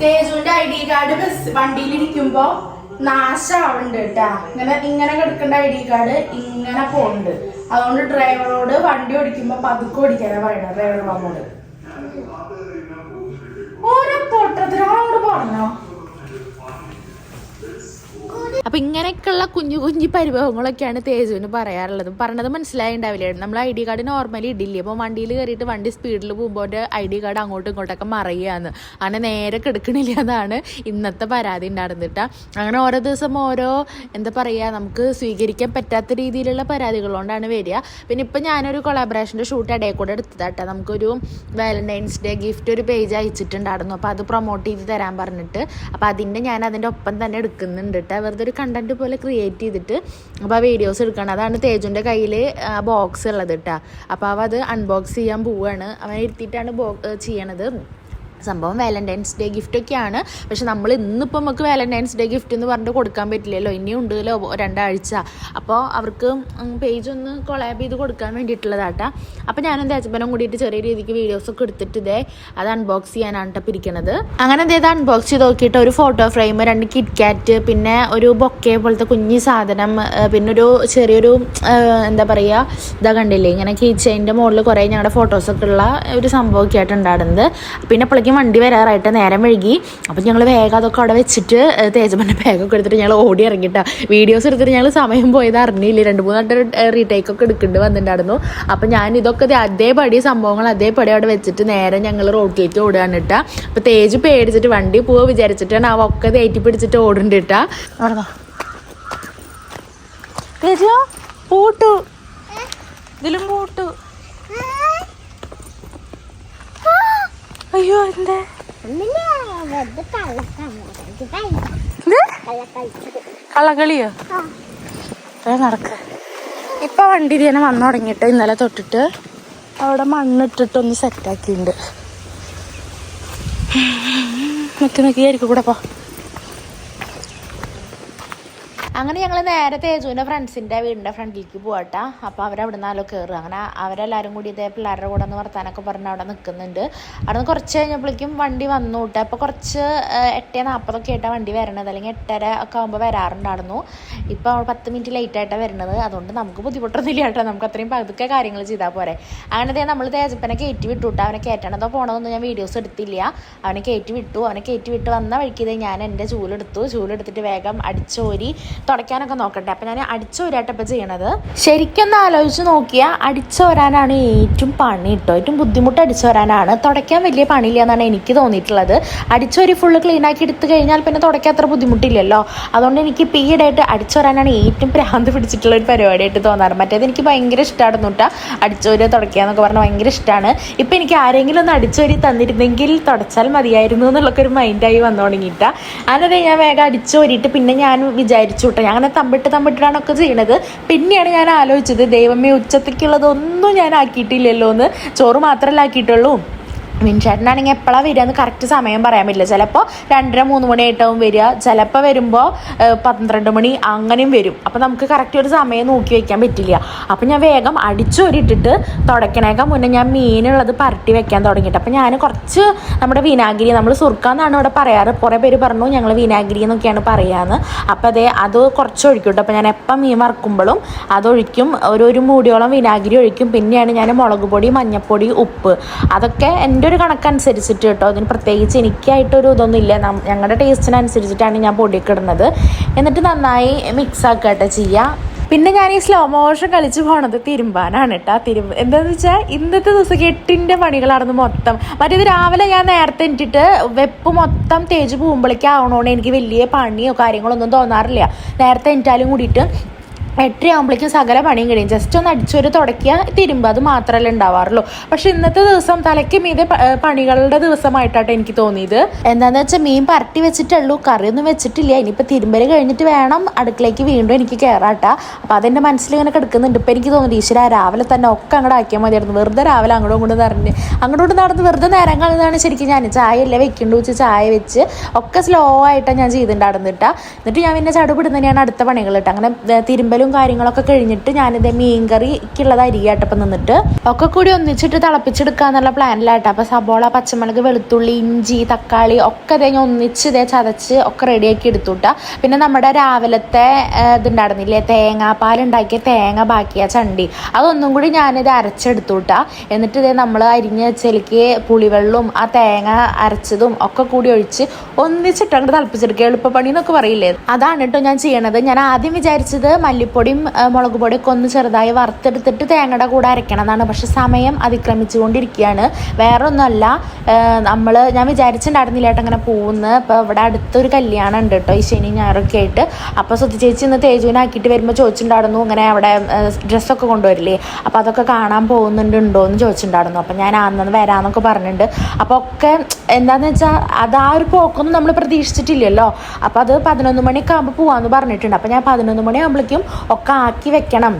തേജുവിന്റെ ഐ ഡി കാർഡ് ബസ് വണ്ടിയിലിരിക്കുമ്പോ നാശാവുന്നുണ്ട് കേട്ടാ. ഇങ്ങനെ ഇങ്ങനെ കിടക്കേണ്ട ഐ ഡി കാർഡ് ഇങ്ങനെ പോകുന്നുണ്ട് അതുകൊണ്ട് ഡ്രൈവറോട് വണ്ടി ഓടിക്കുമ്പോ പതുക്കെ ഓടിക്കാനാ പറയണത് ഡ്രൈവർ മാമോട് ഓരോ പൊട്ടത്തിനോട് പറഞ്ഞോ അപ്പൊ ഇങ്ങനെയൊക്കെയുള്ള കുഞ്ഞു കുഞ്ഞു പരിഭവങ്ങളൊക്കെയാണ് തേജുവിന് പറയാറുള്ളത്. പറഞ്ഞത് മനസ്സിലായിണ്ടാവില്ല? നമ്മൾ ഐ ഡി കാർഡ് നോർമലി ഇടില്ലേ? അപ്പോൾ വണ്ടിയിൽ കയറിയിട്ട് വണ്ടി സ്പീഡിൽ പോകുമ്പോൾ ഐ ഡി കാർഡ് അങ്ങോട്ടും ഇങ്ങോട്ടൊക്കെ മറിയാന്ന്. അങ്ങനെ നേരെ കിടക്കണില്ല എന്നാണ് ഇന്നത്തെ പരാതി ഉണ്ടായിരുന്നിട്ട. അങ്ങനെ ഓരോ ദിവസം ഓരോ എന്താ പറയാ നമുക്ക് സ്വീകരിക്കാൻ പറ്റാത്ത രീതിയിലുള്ള പരാതികളോണ്ടാണ് വരിക. പിന്നെ ഇപ്പം ഞാനൊരു കൊളാബറേഷന്റെ ഷൂട്ട് ഇടയിൽ കൂടെ എടുത്തതാട്ടെ. നമുക്കൊരു വാലന്റൈൻസ് ഡേ ഗിഫ്റ്റ് ഒരു പേജ് അയച്ചിട്ടുണ്ടായിരുന്നു. അപ്പോൾ അത് പ്രൊമോട്ട് ചെയ്ത് തരാൻ പറഞ്ഞിട്ട്. അപ്പോൾ അതിന്റെ ഞാൻ അതിന്റെ ഒപ്പം തന്നെ എടുക്കുന്നുണ്ട് കേട്ടോ വെറുതെ ഒരു കണ്ടന്റ് പോലെ ക്രിയേറ്റ് ചെയ്തിട്ട് അപ്പോൾ ആ വീഡിയോസ് എടുക്കണം. അതാണ് തേജുന്റെ കയ്യിൽ ബോക്സ് ഉള്ളത് കേട്ടോ അപ്പോൾ അവ അത് അൺബോക്സ് ചെയ്യാൻ പോവുകയാണ് അവൻ ഇരുത്തിയിട്ടാണ് ബോ ചെയ്യണത്. സംഭവം വാലന്റൈൻസ് ഡേ ഗിഫ്റ്റ് ഒക്കെയാണ്. പക്ഷെ നമ്മൾ ഇന്നിപ്പോൾ നമുക്ക് വാലന്റൈൻസ് ഡേ ഗിഫ്റ്റ് എന്ന് പറഞ്ഞിട്ട് കൊടുക്കാൻ പറ്റില്ലല്ലോ. ഇനിയും ഉണ്ടല്ലോ രണ്ടാഴ്ച. അപ്പോൾ അവർക്ക് പേജ് ഒന്ന് കൊളാബ് ചെയ്ത് കൊടുക്കാൻ വേണ്ടിയിട്ടുള്ളതാട്ടാ. അപ്പോൾ ഞാൻ എന്റെ അച്ഛനും കൂടിയിട്ട് ചെറിയ രീതിക്ക് വീഡിയോസ് ഒക്കെ എടുത്തിട്ട് ഇതേ അത് അൺബോക്സ് ചെയ്യാനാണ് കേട്ടോ പിരിക്കണത്. അങ്ങനെ ഇതേ അൺബോക്സ് ചെയ്ത് നോക്കിയിട്ട് ഒരു ഫോട്ടോ ഫ്രെയിം രണ്ട് കിറ്റ് കാറ്റ് പിന്നെ ഒരു ബൊക്കെ പോലത്തെ കുഞ്ഞി സാധനം പിന്നെ ഒരു ചെറിയൊരു എന്താ പറയുക ഇതാ കണ്ടില്ലേ? ഇങ്ങനെ കീ ചെയിന്റെ മുകളിൽ കുറേ ഞങ്ങളുടെ ഫോട്ടോസൊക്കെ ഉള്ള ഒരു സംഭവമൊക്കെ ആയിട്ട് ഉണ്ടായിരുന്നത് പിന്നെ അപ്പോഴേക്കും വണ്ടി വരാറായിട്ട് നേരം വൈകി. അപ്പം ഞങ്ങൾ വേഗം അതൊക്കെ അവിടെ വെച്ചിട്ട് തേജമ്മന്റെ ബാഗൊക്കെ എടുത്തിട്ട് ഞങ്ങൾ ഓടി ഇറങ്ങിട്ടാ. വീഡിയോസ് എടുത്തിട്ട് ഞങ്ങൾ സമയം പോയത് അറിഞ്ഞില്ല? രണ്ട് മൂന്ന് വട്ടം റീടേക്ക് ഒക്കെ എടുക്കേണ്ടി വന്നിട്ടുണ്ടായിരുന്നു. അപ്പം ഞാൻ ഇതൊക്കെ ദേ അതേപടി സംഭവങ്ങൾ അതേപടി അവിടെ വെച്ചിട്ട് നേരെ ഞങ്ങൾ റോഡിലേക്ക് ഓടുകയാണ് കേട്ടാ അപ്പം തേജ് പേടിച്ചിട്ട് വണ്ടി പോവുക വിചാരിച്ചിട്ടാണ് അവ ഒക്കെ തേറ്റി പിടിച്ചിട്ട് ഓടുന്നുണ്ട് തേജോ പൂട്ടു. ഇതിലും പൂട്ടു. അയ്യോ എന്താ? കള്ളക്കളിയോ? നടക്ക. ഇപ്പൊ വണ്ടി തന്നെ വന്നു തുടങ്ങിയിട്ട് ഇന്നലെ തൊട്ടിട്ട് അവിടെ മണ്ണിട്ടിട്ടൊന്ന് സെറ്റാക്കിയിട്ടുണ്ട് നിക്ക് ആയിരിക്കും കൂടെ പോ. അങ്ങനെ ഞങ്ങൾ നേരെ തേജുവിന്റെ ഫ്രണ്ട്സിന്റെ വീടിന്റെ ഫ്രണ്ടിലേക്ക് പോകട്ടെ അപ്പോൾ അവരവിടെ നിന്നാലോ കയറുക അങ്ങനെ അവരെല്ലാവരും കൂടി ഇതേ പിള്ളേരുടെ കൂടെ ഒന്ന് വർത്താനൊക്കെ പറഞ്ഞ് അവിടെ നിൽക്കുന്നുണ്ട്. അവിടെ നിന്ന് കുറച്ച് കഴിഞ്ഞപ്പോഴേക്കും വണ്ടി വന്നു കൂട്ടെ അപ്പോൾ കുറച്ച് എട്ടേ നാൽപ്പതൊക്കെ ആയിട്ടാണ് വണ്ടി വരണത്. അല്ലെങ്കിൽ എട്ടര ഒക്കെ ആകുമ്പോൾ വരാറുണ്ടായിരുന്നു. ഇപ്പോൾ പത്ത് മിനിറ്റ് ലേറ്റ് ആയിട്ടാണ് വരുന്നത് അതുകൊണ്ട് നമുക്ക് ബുദ്ധിമുട്ടൊന്നുമില്ല കേട്ടോ. നമുക്ക് അത്രയും പതുക്കെ കാര്യങ്ങൾ ചെയ്താൽ പോരെ. അങ്ങനെ ദേ നമ്മൾ തേജപ്പനെ കയറ്റി വിട്ടു കേട്ടോ അവനെ കയറ്റണതോ പോണതൊന്നും ഞാൻ വീഡിയോസ് എടുത്തില്ല. അവനെ കയറ്റി വിട്ടു. അവനെ കയറ്റി വിട്ട് വന്ന വഴിക്ക് ഞാൻ എന്റെ ചൂലെടുത്തു. ചൂലെടുത്തിട്ട് വേഗം അടിച്ചോരി. തുടയ്ക്കാനൊക്കെ നോക്കട്ടെ. അപ്പം ഞാൻ അടിച്ചോരാട്ടോ ഇപ്പം ചെയ്യണത്. ശരിക്കൊന്ന് ആലോചിച്ച് നോക്കിയാൽ അടിച്ചോരാനാണ് ഏറ്റവും പണി കേട്ടോ ഏറ്റവും ബുദ്ധിമുട്ട് അടിച്ചോരാനാണ്. തുടയ്ക്കാൻ വലിയ പണിയില്ല എന്നാണ് എനിക്ക് തോന്നിയിട്ടുള്ളത്. അടിച്ചോരി ഫുള്ള് ക്ലീൻ ആക്കി എടുത്തു കഴിഞ്ഞാൽ പിന്നെ തുടയ്ക്കാൻ അത്ര ബുദ്ധിമുട്ടില്ലല്ലോ. അതുകൊണ്ട് എനിക്ക് പീഡായിട്ട് അടിച്ചോരാനാണ് ഏറ്റവും ഭ്രാന്ത് പിടിച്ചിട്ടുള്ള ഒരു പരിപാടിയായിട്ട് തോന്നാറ്. മറ്റേത് എനിക്ക് ഭയങ്കര ഇഷ്ടമാണെന്ന് കേട്ടോ അടിച്ചോരി തുടയ്ക്കുക എന്നൊക്കെ പറഞ്ഞാൽ ഭയങ്കര ഇഷ്ടമാണ് ഇപ്പം എനിക്ക് ആരെങ്കിലും ഒന്ന് അടിച്ചോരി തന്നിരുന്നെങ്കിൽ തുടച്ചാൽ മതിയായിരുന്നു എന്നുള്ളൊക്കെ ഒരു മൈൻഡായി വന്നു തുടങ്ങിയിട്ടാണ് അങ്ങനെ ഞാൻ വേഗം അടിച്ചോരിയിട്ട് പിന്നെ ഞാൻ വിചാരിച്ചു കേട്ടോ. ഞാൻ അങ്ങനെ തമ്പിട്ട് തമ്പിട്ടാണ് ഒക്കെ ചെയ്യണത്. പിന്നെയാണ് ഞാൻ ആലോചിച്ചത് ദൈവമേ ഉച്ചത്തേക്കുള്ളതൊന്നും ഞാൻ ആക്കിയിട്ടില്ലല്ലോ എന്ന് ചോറ് മാത്രമല്ല ആക്കിയിട്ടുള്ളൂ? മിൻചേട്ടനാണെങ്കിൽ എപ്പോഴാണ് വരിക എന്ന് കറക്റ്റ് സമയം പറയാൻ പറ്റില്ല. ചിലപ്പോൾ രണ്ടര മൂന്ന് മണിയായിട്ടാവും വരിക. ചിലപ്പോൾ വരുമ്പോൾ പന്ത്രണ്ട് മണി അങ്ങനെയും വരും. അപ്പോൾ നമുക്ക് കറക്റ്റ് ഒരു സമയം നോക്കി വയ്ക്കാൻ പറ്റില്ല. അപ്പോൾ ഞാൻ വേഗം അടിച്ചൊരിട്ടിട്ട് തുടക്കണേക്കാൾ മുന്നേ ഞാൻ മീനുള്ളത് പരട്ടി വെക്കാൻ തുടങ്ങിയിട്ട്. അപ്പോൾ ഞാൻ കുറച്ച് നമ്മുടെ വിനാഗിരി നമ്മൾ സുർക്കാന്നാണ് ഇവിടെ പറയാറ്. കുറേ പേര് പറഞ്ഞു ഞങ്ങൾ വിനാഗിരി എന്നൊക്കെയാണ് പറയാന്ന്. അപ്പോൾ അതേ അത് കുറച്ച് ഒഴിക്കും അപ്പോൾ ഞാൻ എപ്പം മീൻ വറക്കുമ്പോഴും അതൊഴിക്കും. ഒരു ഒരു മൂടിയോളം വിനാഗിരി ഒഴിക്കും. പിന്നെയാണ് ഞാൻ മുളക് പൊടി മഞ്ഞപ്പൊടി ഉപ്പ്. അതൊക്കെ എന്റെ ഒരു കണക്കനുസരിച്ചിട്ട് കേട്ടോ. അതിന് പ്രത്യേകിച്ച് എനിക്കായിട്ടൊരു ഇതൊന്നും ഇല്ല ഞങ്ങളുടെ ടേസ്റ്റിനനുസരിച്ചിട്ടാണ് ഞാൻ പൊടിക്കിടുന്നത് എന്നിട്ട് നന്നായി മിക്സ് ആക്കുക കേട്ടോ ചെയ്യുക പിന്നെ ഞാൻ ഈ സ്ലോ മോഷൻ കളിച്ച് പോണത് തിരുമ്പാനാണ് കേട്ടോ തിരുമ്പ് എന്താന്ന് വെച്ചാൽ ഇന്നത്തെ ദിവസം എട്ടിന്റെ പണികളാണെന്ന് മൊത്തം. മറ്റേത് രാവിലെ ഞാൻ നേരത്തെ ഇട്ടിട്ട് വെപ്പ് മൊത്തം തേച്ച് പോകുമ്പോഴേക്കാവണോണ്ട് എനിക്ക് വലിയ പണിയോ കാര്യങ്ങളൊന്നും തോന്നാറില്ല. നേരത്തെ ഇട്ടാലും കൂടിയിട്ട് എട്ടരയാകുമ്പോഴേക്കും സകല പണിയും കഴിയും. ജസ്റ്റ് ഒന്ന് അടിച്ചൊരു തുടയ്ക്കുക തിരുമ്പ് അത് മാത്രമല്ല ഉണ്ടാവാറുള്ളൂ. പക്ഷെ ഇന്നത്തെ ദിവസം തലയ്ക്ക് മീതെ പണികളുടെ ദിവസമായിട്ടാണ് എനിക്ക് തോന്നിയത്. എന്താന്ന് വെച്ചാൽ മീൻ പരട്ടി വെച്ചിട്ടുള്ളൂ കറിയൊന്നും വെച്ചിട്ടില്ല. ഇനിയിപ്പോൾ തിരുമ്പൽ കഴിഞ്ഞിട്ട് വേണം അടുക്കളയ്ക്ക് വീണ്ടും എനിക്ക് കയറാട്ടാ അപ്പോൾ അതെന്റെ മനസ്സിൽ ഇങ്ങനെ കിടക്കുന്നുണ്ട്. ഇപ്പം എനിക്ക് തോന്നുന്നു ഈശ്വര രാവിലെ തന്നെ ഒക്കെ അങ്ങോട്ട് ആക്കിയാൽ മതിയായിരുന്നു. വെറുതെ രാവിലെ അങ്ങോട്ടും ഇങ്ങോട്ടും നിറഞ്ഞ് അങ്ങോട്ടും നടന്ന് വെറുതെ നേരം കളഞ്ഞതാണ് ശരിക്കും ഞാൻ ചായ അല്ലേ വെക്കണ്ടു വെച്ച് ചായ വെച്ച് ഒക്കെ സ്ലോ ആയിട്ടാണ് ഞാൻ ചെയ്തിട്ടുണ്ടായിരുന്നിട്ടാ എന്നിട്ട് ഞാൻ പിന്നെ ചടുപിടുന്നതിനെയാണ് അടുത്ത പണികൾ ഇട്ട് അങ്ങനെ ഏ, തിരുമ്പലും കാര്യങ്ങളൊക്കെ കഴിഞ്ഞിട്ട് ഞാനിത് മീൻകറിക്കുള്ളത് അരിയാട്ടപ്പം നിന്നിട്ട്. ഒക്കെ കൂടി ഒന്നിച്ചിട്ട് തിളപ്പിച്ചെടുക്കാന്നുള്ള പ്ലാനിലാട്ടോ. അപ്പോൾ സബോള പച്ചമുളക് വെളുത്തുള്ളി ഇഞ്ചി തക്കാളി ഒക്കെ ഇതേ ഞാൻ ഒന്നിച്ച് ഇതേ ചതച്ച് ഒക്കെ റെഡിയാക്കി എടുത്തുട്ടാ. പിന്നെ നമ്മുടെ രാവിലത്തെ ഇതുണ്ടായിരുന്നില്ലേ തേങ്ങാപ്പാൽ ഉണ്ടാക്കിയ തേങ്ങ ബാക്കിയ ചണ്ടി. അതൊന്നും കൂടി ഞാനിത് അരച്ചെടുത്തുട്ടാ. എന്നിട്ട് ഇതേ നമ്മൾ അരിഞ്ഞ് വെച്ചതിലേക്ക് പുളിവെള്ളവും ആ തേങ്ങ അരച്ചതും ഒക്കെ കൂടി ഒഴിച്ച് ഒന്നിച്ചിട്ട് തിളപ്പിച്ചെടുക്കുക. എളുപ്പപ്പണി എന്നൊക്കെ പറയില്ലേ? അതാണ് കേട്ടോ ഞാൻ ചെയ്യണത്. ഞാൻ ആദ്യം വിചാരിച്ചത് മല്ലിപ്പൊടിയും മുളക് പൊടിയൊക്കെ ഒന്ന് ചെറുതായി വറുത്തെടുത്തിട്ട് തേങ്ങയുടെ കൂടെ അരക്കണം എന്നാണ്. പക്ഷെ സമയം അതിക്രമിച്ചുകൊണ്ടിരിക്കുകയാണ്. വേറെ ഒന്നുമല്ല നമ്മൾ ഞാൻ വിചാരിച്ചിട്ടുണ്ടായിരുന്നില്ല കേട്ടോ അങ്ങനെ പോകുന്നത് ഇപ്പോൾ ഇവിടെ അടുത്തൊരു കല്യാണം ഉണ്ട് കേട്ടോ ഈ ശനി ഞായറൊക്കെ ആയിട്ട്. അപ്പോൾ സുധി ചേച്ചി ഇന്ന് തേജുവിനാക്കിയിട്ട് വരുമ്പോൾ ചോദിച്ചിട്ടുണ്ടായിരുന്നു ഇങ്ങനെ അവിടെ ഡ്രസ്സൊക്കെ കൊണ്ടുവരില്ലേ? അപ്പോൾ അതൊക്കെ കാണാൻ പോകുന്നുണ്ട് ഉണ്ടോ എന്ന് ചോദിച്ചിട്ടുണ്ടായിരുന്നു. അപ്പോൾ ഞാൻ അന്നു വരാമെന്നൊക്കെ പറഞ്ഞിട്ടുണ്ട്. അപ്പോൾ ഒക്കെ എന്താന്ന് വെച്ചാൽ അത് ആ ഒരു പോക്കൊന്നും നമ്മൾ പ്രതീക്ഷിച്ചിട്ടില്ലല്ലോ. അപ്പോൾ അത് പതിനൊന്ന് മണിയൊക്കെ ആകുമ്പോൾ പോകാമെന്ന് പറഞ്ഞിട്ടുണ്ട്. അപ്പോൾ ഞാൻ പതിനൊന്ന് മണിയാകുമ്പോഴേക്കും ഒക്കെ ആക്കി വെക്കണം.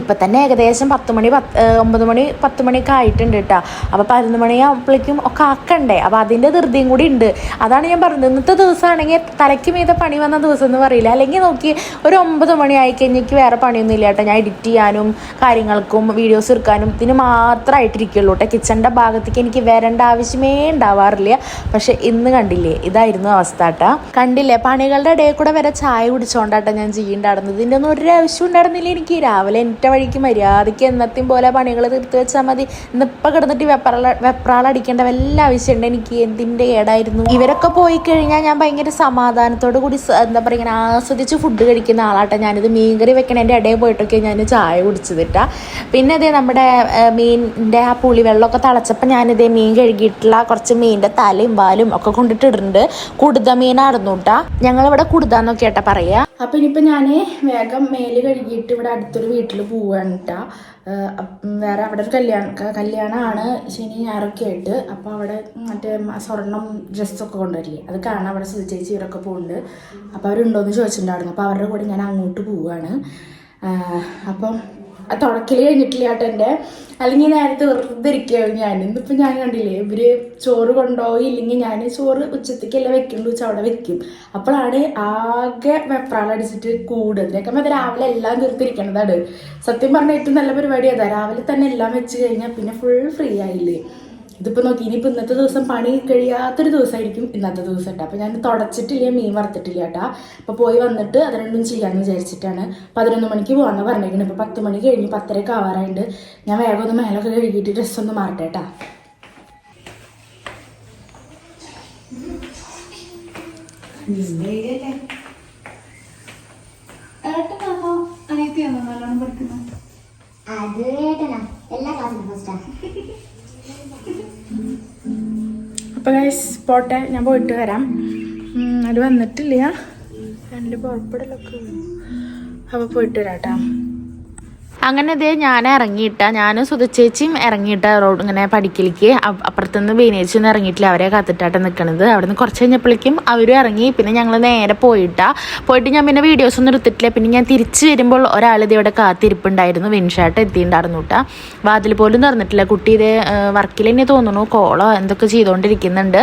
ഇപ്പം തന്നെ ഏകദേശം പത്ത് മണി പത്ത് ഒമ്പത് മണി പത്ത് മണിയൊക്കെ ആയിട്ടുണ്ട് കേട്ടോ അപ്പോൾ പതിനൊന്ന് മണിയാകുമ്പോഴേക്കും ഒക്കെ ആക്കണ്ടേ? അപ്പോൾ അതിന്റെ ധൃതിയും കൂടി ഉണ്ട്. അതാണ് ഞാൻ പറഞ്ഞത്. ഇന്നത്തെ ദിവസമാണെങ്കിൽ തലയ്ക്ക് മീത പണി വന്ന ദിവസം എന്ന് പറയില്ല. അല്ലെങ്കിൽ നോക്കി ഒരു ഒമ്പത് മണി ആയി എനിക്ക് വേറെ പണിയൊന്നും ഇല്ല കേട്ടോ ഞാൻ എഡിറ്റ് ചെയ്യാനും കാര്യങ്ങൾക്കും വീഡിയോസ് എടുക്കാനും ഇതിന് മാത്രമായിട്ടിരിക്കുള്ളൂ കേട്ടോ കിച്ചണിന്റെ ഭാഗത്തേക്ക് എനിക്ക് വരേണ്ട ആവശ്യമേ ഉണ്ടാവാറില്ല. പക്ഷെ ഇന്ന് കണ്ടില്ലേ? ഇതായിരുന്നു അവസ്ഥ കേട്ടോ കണ്ടില്ലേ? പണികളുടെ ഇടയിൽ കൂടെ വരെ ചായ കുടിച്ചോണ്ടാട്ടോ ഞാൻ ചെയ്യണ്ടായിരുന്നത്. ഇതിന്റെ ഒന്നും ഒരു ആവശ്യം ഉണ്ടായിരുന്നില്ല എനിക്ക്. രാവിലെ എന്റെ വഴിക്ക് മര്യാദയ്ക്ക് എന്നത്തെയും പോലെ പണികൾ തീർത്ത് വെച്ചാൽ മതി. ഇന്നിപ്പോൾ കിടന്നിട്ട് വെപ്രാള വെപ്രാളടിക്കേണ്ട വല്ല ആവശ്യമുണ്ട്? എനിക്ക് എന്തിന്റെ ഏടായിരുന്നു ഇവരൊക്കെ പോയി കഴിഞ്ഞാൽ ഞാൻ ഭയങ്കര സമാധാനത്തോടു കൂടി എന്താ പറയുക ഇങ്ങനെ ആസ്വദിച്ച് ഫുഡ് കഴിക്കുന്ന ആളാട്ടെ. ഞാനിത് മീൻകറി വെക്കണേന്റെ ഇടയിൽ പോയിട്ടൊക്കെ ഞാൻ ചായ കുടിച്ചതിട്ടാ പിന്നെ അതേ നമ്മുടെ മീനിന്റെ ആ പുളി വെള്ളമൊക്കെ തിളച്ചപ്പോൾ ഞാനിതേ മീൻ കഴുകിയിട്ടുള്ള കുറച്ച് മീനിന്റെ തലയും വാലും ഒക്കെ കൊണ്ടിട്ടിട്ടുണ്ട് കുടുത മീനായിരുന്നു കേട്ടാ ഞങ്ങളിവിടെ കുടുതാന്നൊക്കെ ഏട്ടാ പറയാ. അപ്പോൾ ഇനിയിപ്പോൾ ഞാൻ വേഗം മേൽ കഴുകിയിട്ട് ഇവിടെ അടുത്തൊരു വീട്ടിൽ പോവുകയാണ് കേട്ടോ വേറെ അവിടെ ഒരു കല്യാണം കല്യാണമാണ് ശനി ഞായറൊക്കെ ആയിട്ട്. അപ്പോൾ അവിടെ മറ്റേ സ്വർണം ഡ്രസ്സൊക്കെ കൊണ്ടുവരില്ലേ? അത് കാണാൻ അവിടെ ചേച്ചി ഇവരൊക്കെ പോകുന്നുണ്ട് അപ്പോൾ അവരുണ്ടോയെന്ന് ചോദിച്ചിട്ടുണ്ടായിരുന്നു. അപ്പോൾ അവരുടെ കൂടെ ഞാൻ അങ്ങോട്ട് പോവുകയാണ് അപ്പം തുടക്കൽ കഴിഞ്ഞിട്ടില്ല കേട്ടോ എന്റെ. അല്ലെങ്കിൽ നേരത്തെ വെറുതെ ഇരിക്കുകയാണ് ഞാൻ. ഇന്നിപ്പോൾ ഞാൻ കണ്ടില്ലേ ഇവർ ചോറ് കൊണ്ടുപോയില്ലെങ്കിൽ ഞാൻ ചോറ് ഉച്ചത്തേക്കല്ല വെക്കുള്ളൂ വെച്ചാൽ അവിടെ വെക്കും. അപ്പോഴാണ് ആകെ വെപ്രാളടിച്ചിട്ട് കൂടുക ഇതിനൊക്കെ രാവിലെ എല്ലാം തീർത്തിരിക്കണതാണ്. സത്യം പറഞ്ഞാൽ ഏറ്റവും നല്ല പരിപാടി അതാ രാവിലെ തന്നെ എല്ലാം വെച്ച് കഴിഞ്ഞാൽ പിന്നെ ഫുൾ ഫ്രീ ആയില്ലേ. ഇതിപ്പോൾ നോക്കി ഇനിയിപ്പോൾ ഇന്നത്തെ ദിവസം പണി കഴിയാത്തൊരു ദിവസമായിരിക്കും ഇന്നത്തെ ദിവസം കേട്ടോ അപ്പോൾ ഞാൻ തുടച്ചിട്ടില്ല മീൻ വറുത്തിട്ടില്ല കേട്ടോ അപ്പോൾ പോയി വന്നിട്ട് അത് രണ്ടും ചെയ്യാമെന്ന് വിചാരിച്ചിട്ടാണ് പതിനൊന്ന് മണിക്ക് പോകാമെന്ന് പറഞ്ഞേക്കുന്നത് ഇപ്പോൾ പത്ത് മണി കഴിഞ്ഞ് പത്തരക്ക് ആവാറായിട്ട് ഞാൻ വേഗം ഒന്ന് മേലൊക്കെ കഴുകിയിട്ട് ഡ്രസ്സ് ഒന്ന് മാറട്ടെ കേട്ടോ അത് ഏട്ടനാ. എല്ലാ ക്ലാസ്സിലും ഫസ്റ്റാ അപ്പോൾ ഗൈസ് പോട്ടെ ഞാൻ പോയിട്ട് വരാം. അത് വന്നിട്ടില്ല. രണ്ട് പുറപ്പെടലൊക്കെ അപ്പോൾ പോയിട്ട് വരാം കേട്ടോ അങ്ങനെ ഇതേ ഞാൻ ഇറങ്ങിയിട്ട. ഞാനും സുതച്ചേച്ചിയും ഇറങ്ങിയിട്ട റോഡ് ഇങ്ങനെ പഠിക്കലേക്ക് അപ്പ- അപ്പുറത്തുനിന്ന് ബീനേച്ചൊന്നും ഇറങ്ങിയിട്ടില്ല. അവരെ കാത്തിട്ടാട്ട് നിൽക്കണത് അവിടെ നിന്ന് കുറച്ച് കഴിഞ്ഞപ്പോഴേക്കും അവരും ഇറങ്ങി. പിന്നെ ഞങ്ങൾ നേരെ പോയിട്ടാ. പോയിട്ട് ഞാൻ പിന്നെ വീഡിയോസ് ഒന്നും എടുത്തിട്ടില്ല. പിന്നെ ഞാൻ തിരിച്ച് വരുമ്പോൾ ഒരാൾ ഇത് ഇവിടെ കാത്തിരിപ്പുണ്ടായിരുന്നു. വിൻഷാട്ട് എത്തിയിട്ടുണ്ടായിരുന്നു കേട്ടാ. വാതിൽ പോലും തുറന്നിട്ടില്ല. കുട്ടി ഇത് വർക്കിൽ തന്നെ തോന്നുന്നു. കോളോ എന്തൊക്കെ ചെയ്തുകൊണ്ടിരിക്കുന്നുണ്ട്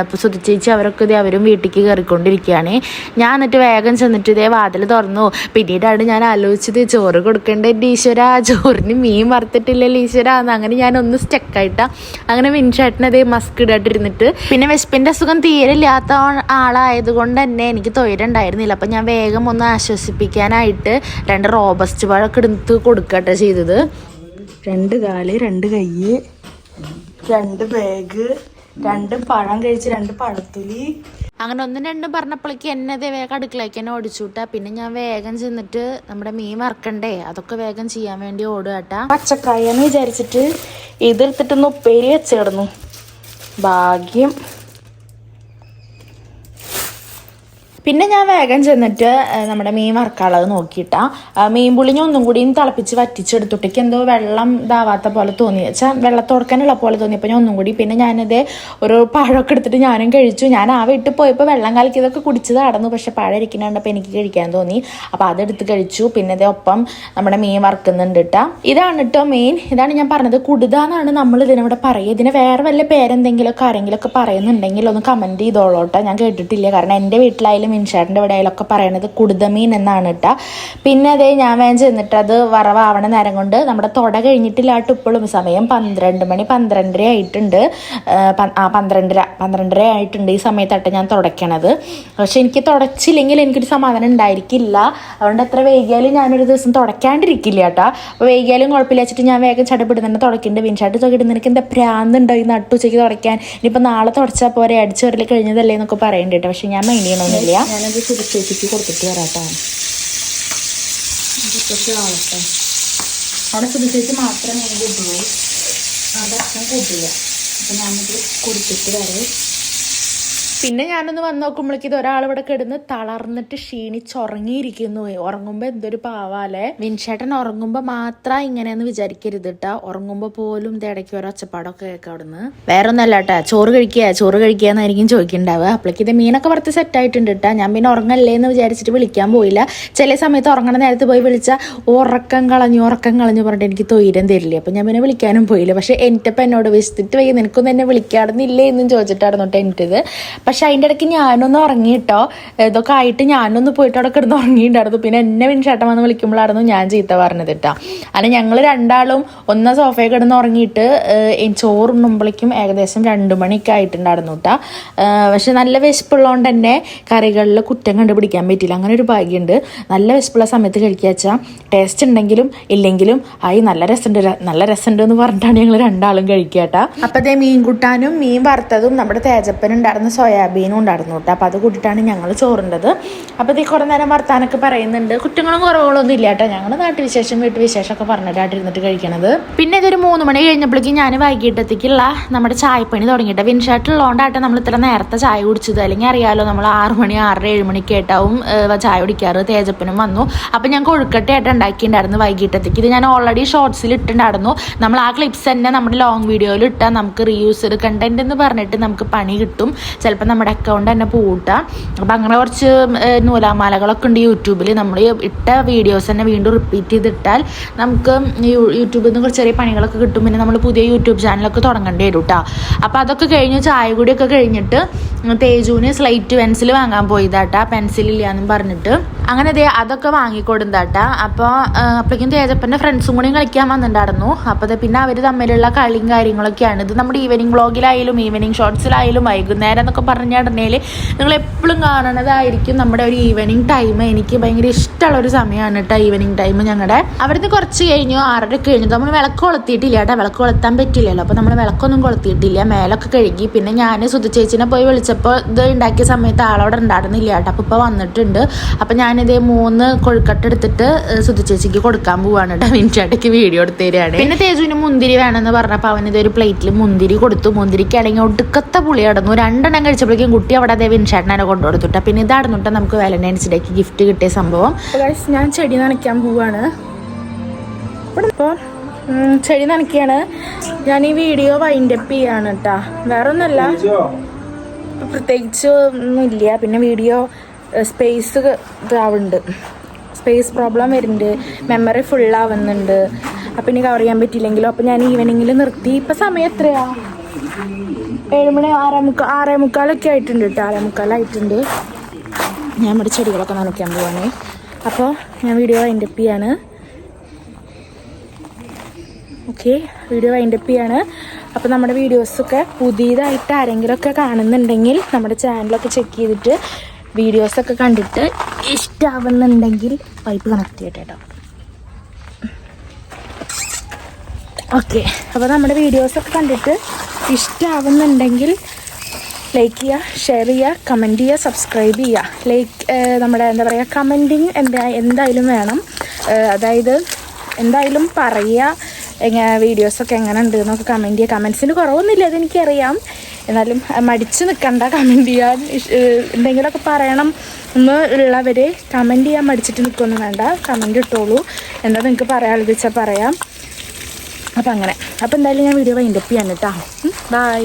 ഇപ്പോൾ സുധിച്ചേച്ചി അവരൊക്കെ ഇത് അവരും വീട്ടിലേക്ക് കയറിക്കൊണ്ടിരിക്കുകയാണ്. ഞാൻ എന്നിട്ട് വേഗം ചെന്നിട്ട് ഇതേ വാതിൽ തുറന്നു. പിന്നീടാണ് ഞാൻ ആലോചിച്ചത് ചോറ് കൊടുക്കേണ്ട ഈശ്വര ചോറിന് മീൻ വറുത്തിട്ടില്ലല്ലോ ഈശ്വര എന്ന് അങ്ങനെ ഞാൻ ഒന്ന് സ്റ്റക്കായിട്ടാ. അങ്ങനെ വിൻഷേട്ടനതേ മസ്ക് ഇടാട്ടിരുന്നിട്ട് പിന്നെ വിശപ്പിന്റെ അസുഖം തീരെ ഇല്ലാത്ത ആളായതുകൊണ്ട് തന്നെ എനിക്ക് തൊയിലുണ്ടായിരുന്നില്ല അപ്പം ഞാൻ വേഗം ഒന്ന് ആശ്വസിപ്പിക്കാനായിട്ട് രണ്ട് റോബസ്റ്റ് പഴമൊക്കെ എടുത്ത് കൊടുക്കട്ടെ ചെയ്തത്. രണ്ട് കാൽ രണ്ട് കൈ രണ്ട് ബാഗ് രണ്ട് പഴം കഴിച്ച് രണ്ട് പഴത്തൊലി അങ്ങനെ ഒന്നും രണ്ടും പറഞ്ഞപ്പോഴേക്ക് എന്നെ അതേ വേഗം അടുക്കളയ്ക്ക് തന്നെ ഓടിച്ചുവിട്ടാ. പിന്നെ ഞാൻ വേഗം ചെന്നിട്ട് നമ്മുടെ മീൻ വറക്കണ്ടേ? അതൊക്കെ വേഗം ചെയ്യാൻ വേണ്ടി ഓടുക കേട്ടാ പച്ചക്കായെന്ന് വിചാരിച്ചിട്ട് ഇതെടുത്തിട്ടൊന്ന് ഉപ്പേരി വെച്ചിടുന്നു ഭാഗ്യം. പിന്നെ ഞാൻ വേഗം ചെന്നിട്ട് നമ്മുടെ മീൻ വറക്കാനുള്ളത് നോക്കിയിട്ടാ. മീൻ പുളിഞ്ഞ ഒന്നും കൂടി തിളപ്പിച്ച് വറ്റിച്ചെടുത്തിട്ടേക്ക് എന്തോ വെള്ളം ഇതാവാത്ത പോലെ തോന്നി. വെച്ചാൽ വെള്ളത്തോടക്കാനുള്ള പോലെ തോന്നിയപ്പോൾ ഞാൻ ഒന്നും കൂടി പിന്നെ ഞാനത് ഒരു പഴമൊക്കെ എടുത്തിട്ട് ഞാനും കഴിച്ചു. ഞാൻ ആ വീട്ടിൽ പോയപ്പോൾ വെള്ളം കലക്കിയതൊക്കെ കുടിച്ചത് അടന്നു പക്ഷെ പഴം ഇരിക്കുന്നുണ്ടപ്പോൾ എനിക്ക് കഴിക്കാൻ തോന്നി. അപ്പോൾ അതെടുത്ത് കഴിച്ചു. പിന്നെ അതേ ഒപ്പം നമ്മുടെ മീൻ വറക്കുന്നുണ്ട് കേട്ടോ ഇതാണ് കേട്ടോ മെയിൻ. ഇതാണ് ഞാൻ പറഞ്ഞത് കുടുതാന്നാണ് നമ്മൾ ഇതിനവിടെ പറയുക. ഇതിന് വേറെ വല്ല പേരെന്തെങ്കിലുമൊക്കെ ആരെങ്കിലുമൊക്കെ പറയുന്നുണ്ടെങ്കിൽ ഒന്ന് കമന്റ് ചെയ്തോളോട്ടോ ഞാൻ കേട്ടിട്ടില്ല. കാരണം എന്റെ വീട്ടിലായാലും മിൻഷാട്ടിന്റെ ഇവിടെ ആയാലും ഒക്കെ പറയണത് കുടുതമീൻ എന്നാണ് കേട്ടോ പിന്നെ അതേ ഞാൻ വേഗം ചെന്നിട്ട് അത് വറവാവണ നേരം കൊണ്ട് നമ്മുടെ തുട കഴിഞ്ഞിട്ടില്ലാട്ട് ഇപ്പോഴും സമയം പന്ത്രണ്ട് മണി പന്ത്രണ്ടര ആയിട്ടുണ്ട്. ആ, പന്ത്രണ്ടര പന്ത്രണ്ടര ആയിട്ടുണ്ട് ഈ സമയത്തായിട്ട് ഞാൻ തുടയ്ക്കണത് പക്ഷെ എനിക്ക് തുടച്ചില്ലെങ്കിൽ എനിക്കൊരു സമാധാനം ഉണ്ടായിരിക്കില്ല. അതുകൊണ്ട് എത്ര വൈകിയാലും ഞാനൊരു ദിവസം തുടയ്ക്കാണ്ടിരിക്കില്ല കേട്ടോ അപ്പോൾ വൈകിയാലും കുഴപ്പമില്ല വെച്ചിട്ട് ഞാൻ വേഗം ചടപ്പെടുന്നുണ്ട് തുടയ്ക്കുന്നുണ്ട് വിൻഷാട്ട് ചോദിക്കുന്നത് എനിക്ക് എന്താ ഭ്രാന്തുണ്ടോ ഈ നട്ടുച്ചയ്ക്ക് തുടയ്ക്കാൻ? ഇനിയിപ്പോൾ നാളെ തുടച്ചാൽ പോരെ? അടിച്ചു വരൽ കഴിഞ്ഞതല്ലേ എന്നൊക്കെ പറയണ്ട കേട്ടോ പക്ഷെ ഞാൻ മൈൻഡ് ചെയ്യണമെന്നില്ല ഞാനത് സുരക്ഷയ്ക്ക് കൊടുത്തിട്ട് വരാട്ടോ. അവിടെ സുരക്ഷയ്ക്ക് മാത്രമേ മീൻ കൂട്ടുള്ളൂ അവിടെ അച്ഛൻ കൂട്ടില്ല അപ്പം ഞാനത് കൊടുത്തിട്ട് വരെ. പിന്നെ ഞാനൊന്ന് വന്ന് നോക്കുമ്പോഴേക്കും ഇത് ഒരാൾ ഇവിടെ കിടന്ന് തളർന്നിട്ട് ക്ഷീണിച്ചുറങ്ങിയിരിക്കുന്നു. ഉറങ്ങുമ്പോൾ എന്തൊരു പാവാലേ വിൻഷേട്ടൻ ഉറങ്ങുമ്പോൾ മാത്രം ഇങ്ങനെയെന്ന് വിചാരിക്കരുത് കേട്ടോ ഉറങ്ങുമ്പോൾ പോലും ഇത് ഇടയ്ക്ക് ഓരോ ഒച്ചപ്പാടൊക്കെ കേൾക്കാം അവിടുന്ന്. വേറെ ഒന്നല്ല കേട്ടാ ചോറ് കഴിക്കുക. ചോറ് കഴിക്കുക എന്നായിരിക്കും ചോദിക്കുന്നുണ്ടാവുക അപ്പോഴേക്ക് ഇത് മീനൊക്കെ വറുത്ത് സെറ്റ് ആയിട്ടുണ്ട് കേട്ടോ ഞാൻ പിന്നെ ഉറങ്ങല്ലേ എന്ന് വിചാരിച്ചിട്ട് വിളിക്കാൻ പോയില്ല. ചില സമയത്ത് ഉറങ്ങണ നേരത്ത് പോയി വിളിച്ച ഉറക്കം കളഞ്ഞു ഉറക്കം കളഞ്ഞു പറഞ്ഞിട്ട് എനിക്ക് തൊയിരം തരില്ലേ. അപ്പം ഞാൻ പിന്നെ വിളിക്കാനും പോയില്ല. പക്ഷേ എന്റെ എന്നോട് വിശത്തിട്ട് വയ്യ. നിനക്കൊന്നും എന്നെ വിളിക്കാറുന്നില്ലേ എന്നും ചോദിച്ചിട്ടായിരുന്നു കേട്ടോ എനിക്കിത് പക്ഷെ അതിന്റെ ഇടയ്ക്ക് ഞാനൊന്ന് ഉറങ്ങിയിട്ടോ ഇതൊക്കെ ആയിട്ട് ഞാനൊന്ന് പോയിട്ട് അവിടെ കിടന്ന് ഉറങ്ങിയിട്ടുണ്ടായിരുന്നു. പിന്നെ എന്നെ വിൻഷേട്ടൻ വന്ന് വിളിക്കുമ്പോഴായിരുന്നു ഞാൻ ചീത്ത പറഞ്ഞത് കേട്ടോ അങ്ങനെ ഞങ്ങൾ രണ്ടാളും ഒന്ന് സോഫയിൽ കിടന്ന് ഉറങ്ങിയിട്ട് ചോറുണ്ണുമ്പോഴേക്കും ഏകദേശം രണ്ട് മണിയൊക്കെ ആയിട്ടുണ്ടായിരുന്നു കേട്ടോ പക്ഷെ നല്ല വിശപ്പുള്ളതുകൊണ്ട് തന്നെ കറികളിൽ കുറ്റം കണ്ടുപിടിക്കാൻ പറ്റിയില്ല. അങ്ങനെ ഒരു ഭാഗ്യമുണ്ട് നല്ല വിശപ്പുള്ള സമയത്ത് കഴിക്കുക വെച്ചാൽ ടേസ്റ്റ് ഉണ്ടെങ്കിലും ഇല്ലെങ്കിലും ആയി നല്ല രസമുണ്ട് നല്ല രസമുണ്ട് എന്ന് പറഞ്ഞിട്ടാണ് ഞങ്ങൾ രണ്ടാളും കഴിക്കുക കേട്ടോ അപ്പോൾ അതേ മീൻ കൂട്ടാനും മീൻ വറുത്തതും നമ്മുടെ തേജപ്പനും ഉണ്ടായിരുന്ന സോയാബീനും ഉണ്ടായിരുന്നു കേട്ടോ. അപ്പോൾ അത് കൂട്ടിയിട്ടാണ് ഞങ്ങൾ ചോറുണ്ടത്. അപ്പോൾ ഈ കുറേ നേരം വർത്താനൊക്കെ പറയുന്നുണ്ട്. കുറ്റങ്ങളും കുറവുകളൊന്നും ഇല്ല കേട്ടോ. ഞങ്ങൾ നാട്ടുവിശേഷം വീട്ടുവിശേഷമൊക്കെ പറഞ്ഞിട്ടായിട്ട് ഇരുന്നിട്ട് കഴിക്കണത്. പിന്നെ ഇതൊരു മൂന്ന് മണി കഴിഞ്ഞപ്പോഴേക്കും ഞാൻ വൈകിട്ടത്തേക്കുള്ള നമ്മുടെ ചായപ്പണി തുടങ്ങിയിട്ട്. വിൻഷാട്ടുള്ളതുകൊണ്ടാട്ടെ നമ്മൾ ഇത്ര നേരത്തെ ചായ കുടിച്ചത്. അല്ലെങ്കിൽ അറിയാമല്ലോ നമ്മൾ ആറ് മണി ആറര ഏഴ് മണിക്ക് ആയിട്ടാവും ചായ കുടിക്കാറ്. തേജപ്പനും വന്നു. അപ്പം ഞാൻ കൊഴുക്കട്ടയായിട്ട് ഉണ്ടാക്കിയിട്ടുണ്ടായിരുന്നു വൈകിട്ടത്തേക്ക്. ഇത് ഞാൻ ഓൾറെഡി ഷോർട്സിൽ ഇട്ടിട്ടുണ്ടായിരുന്നു. നമ്മൾ ആ ക്ലിപ്സ് തന്നെ നമ്മുടെ ലോങ് വീഡിയോയിൽ ഇട്ടാൽ നമുക്ക് റീയൂസ് കണ്ടന്റ് എന്ന് പറഞ്ഞിട്ട് നമുക്ക് പണി കിട്ടും. ചിലപ്പോൾ നമ്മുടെ അക്കൗണ്ട് തന്നെ പൂട്ടാം അപ്പം അങ്ങനെ കുറച്ച് നൂലാമാലകളൊക്കെ ഉണ്ട് യൂട്യൂബിൽ നമ്മൾ ഇട്ട വീഡിയോസ് തന്നെ വീണ്ടും റിപ്പീറ്റ് ചെയ്തിട്ടാൽ നമുക്ക് യൂട്യൂബിൽ നിന്ന് കുറച്ച് ചെറിയ പണികളൊക്കെ കിട്ടും. പിന്നെ നമ്മൾ പുതിയ യൂട്യൂബ് ചാനലൊക്കെ തുടങ്ങേണ്ടി വരും കേട്ടോ അപ്പോൾ അതൊക്കെ കഴിഞ്ഞ് ചായ കൂടിയൊക്കെ കഴിഞ്ഞിട്ട് തേജുവിന് സ്ലൈറ്റ് പെൻസിൽ വാങ്ങാൻ പോയതാട്ടാ. പെൻസിൽ ഇല്ലാന്നും പറഞ്ഞിട്ട്. അങ്ങനെ ദേ അതൊക്കെ വാങ്ങിക്കൊടുത്താട്ടാ അപ്പോൾ അപ്പോഴേക്കും തേജപ്പന്റെ ഫ്രണ്ട്സും കൂടി കളിക്കാൻ വന്നിട്ടുണ്ടായിരുന്നു. അപ്പോൾ പിന്നെ അവർ തമ്മിലുള്ള കളിയും കാര്യങ്ങളൊക്കെയാണ്. ഇത് നമ്മുടെ ഈവനിങ് വ്ളോഗിലായാലും ഈവനിങ് ഷോർട്സിലായാലും വൈകുന്നേരം എന്നൊക്കെ പറഞ്ഞിട്ടുണ്ടെങ്കിൽ നിങ്ങൾ എപ്പോഴും കാണണതായിരിക്കും നമ്മുടെ ഒരു ഈവനിങ് ടൈം എനിക്ക് ഭയങ്കര ഇഷ്ടമുള്ള ഒരു സമയമാണ് കേട്ടോ ഈവനിങ് ടൈം ഞങ്ങളുടെ അവിടുന്ന് കുറച്ച് കഴിഞ്ഞു ആറര കഴിഞ്ഞു. നമ്മൾ വിളക്ക് കൊളുത്തിയിട്ടില്ല കേട്ടോ വിളക്ക് കൊളുത്താൻ പറ്റില്ലല്ലോ. അപ്പോൾ നമ്മൾ വിളക്കൊന്നും കൊളുത്തിയിട്ടില്ല. മേലൊക്കെ കഴുകി. പിന്നെ ഞാൻ സുധ ചേച്ചിനെ പോയി വിളിച്ചപ്പോൾ ഇത് ഉണ്ടാക്കിയ സമയത്ത് ആളവിടെ ഉണ്ടായിരുന്നില്ല കേട്ടോ അപ്പോൾ ഇപ്പോൾ വന്നിട്ടുണ്ട്. അപ്പോൾ ഞാനിതേ മൂന്ന് കൊഴുക്കട്ട എടുത്തിട്ട് സുധ ചേച്ചിക്ക് കൊടുക്കാൻ പോവാണ് കേട്ടോ മിനിറ്റാട്ടേക്ക് വീഡിയോ എടുത്ത് തരികയാണ് പിന്നെ തേജുവിന് മുന്തിരി വേണമെന്ന് പറഞ്ഞപ്പോൾ അവനിതൊരു പ്ലേറ്റിൽ മുന്തിരി കൊടുത്തു. മുന്തിരിക്കാണെങ്കിൽ ഒടുക്കത്തെ പുളി കടന്നു രണ്ടെണ്ണം കഴിച്ചപ്പോഴേക്കും കുട്ടി അവിടെ അതേ വിൻഷാട്ടിനെ കൊണ്ടു കൊടുത്തുട്ടോ പിന്നെ ഇതാണ് നമുക്ക് വാലന്റൈൻസ് ഡേക്ക് ഗിഫ്റ്റ് കിട്ടിയ സംഭവം. ഞാൻ ചെടി നനയ്ക്കാൻ പോവാണ്. ഇപ്പോൾ ചെടി നനയ്ക്കുകയാണ് ഞാൻ ഈ വീഡിയോ വൈൻഡപ്പ് ചെയ്യാണ് കേട്ടോ വേറെ ഒന്നുമല്ല പ്രത്യേകിച്ച് ഒന്നുമില്ല. പിന്നെ വീഡിയോ സ്പേസ് ഇതാവുന്നുണ്ട്. സ്പേസ് പ്രോബ്ലം വരുന്നുണ്ട്. മെമ്മറി ഫുള്ളാവുന്നുണ്ട് അപ്പം ഇനി കവർ ചെയ്യാൻ പറ്റിയില്ലെങ്കിലോ? അപ്പം ഞാൻ ഈവനിങ്ങിൽ നിർത്തി. ഇപ്പം സമയം എത്രയാ? ഏഴുമണി ആറേ മുക്കാൽ ആറേ മുക്കാലൊക്കെ ആയിട്ടുണ്ട് കേട്ടോ ആറേ മുക്കാലായിട്ടുണ്ട് ഞാൻ ഇവിടെ ചെടികളൊക്കെ നനയ്ക്കാൻ പോവാണ്. അപ്പോൾ ഞാൻ വീഡിയോ വൈൻഡപ്പ് ചെയ്യാണ്. ഓക്കെ വീഡിയോ വൈൻഡപ്പ് ചെയ്യാണ്. അപ്പോൾ നമ്മുടെ വീഡിയോസൊക്കെ പുതിയതായിട്ട് ആരെങ്കിലുമൊക്കെ കാണുന്നുണ്ടെങ്കിൽ നമ്മുടെ ചാനലൊക്കെ ചെക്ക് ചെയ്തിട്ട് വീഡിയോസൊക്കെ കണ്ടിട്ട് ഇഷ്ടമാവുന്നുണ്ടെങ്കിൽ പൈപ്പ് കണക്ട് ചെയ്യട്ടെ കേട്ടോ ഓക്കെ അപ്പോൾ നമ്മുടെ വീഡിയോസൊക്കെ കണ്ടിട്ട് ഇഷ്ടമാവുന്നുണ്ടെങ്കിൽ ലൈക്ക് ചെയ്യുക ഷെയർ ചെയ്യുക കമന്റ് ചെയ്യുക സബ്സ്ക്രൈബ് ചെയ്യുക. ലൈക്ക് നമ്മുടെ എന്താ പറയുക കമന്റിങ് എന്താ എന്തായാലും വേണം. അതായത് എന്തായാലും പറയുക എങ്ങനെ വീഡിയോസൊക്കെ എങ്ങനെ ഉണ്ട് എന്നൊക്കെ കമന്റ് ചെയ്യുക. കമൻസിന് കുറവൊന്നുമില്ല അതെനിക്കറിയാം എന്നാലും മടിച്ച് നിൽക്കണ്ട കമന്റ് ചെയ്യാൻ. എന്തെങ്കിലുമൊക്കെ പറയണം എന്ന് ഉള്ളവരെ കമന്റ് ചെയ്യാൻ മടിച്ചിട്ട് നിൽക്കൊന്നും വേണ്ട. കമന്റ് ഇട്ടോളൂ. എന്താ നിങ്ങൾക്ക് പറയാൻ വെച്ചാൽ പറയാം. അപ്പം അങ്ങനെ. അപ്പം എന്തായാലും ഞാൻ വീഡിയോ വൈൻഡപ്പ് ചെയ്യാൻ കേട്ടോ ബൈ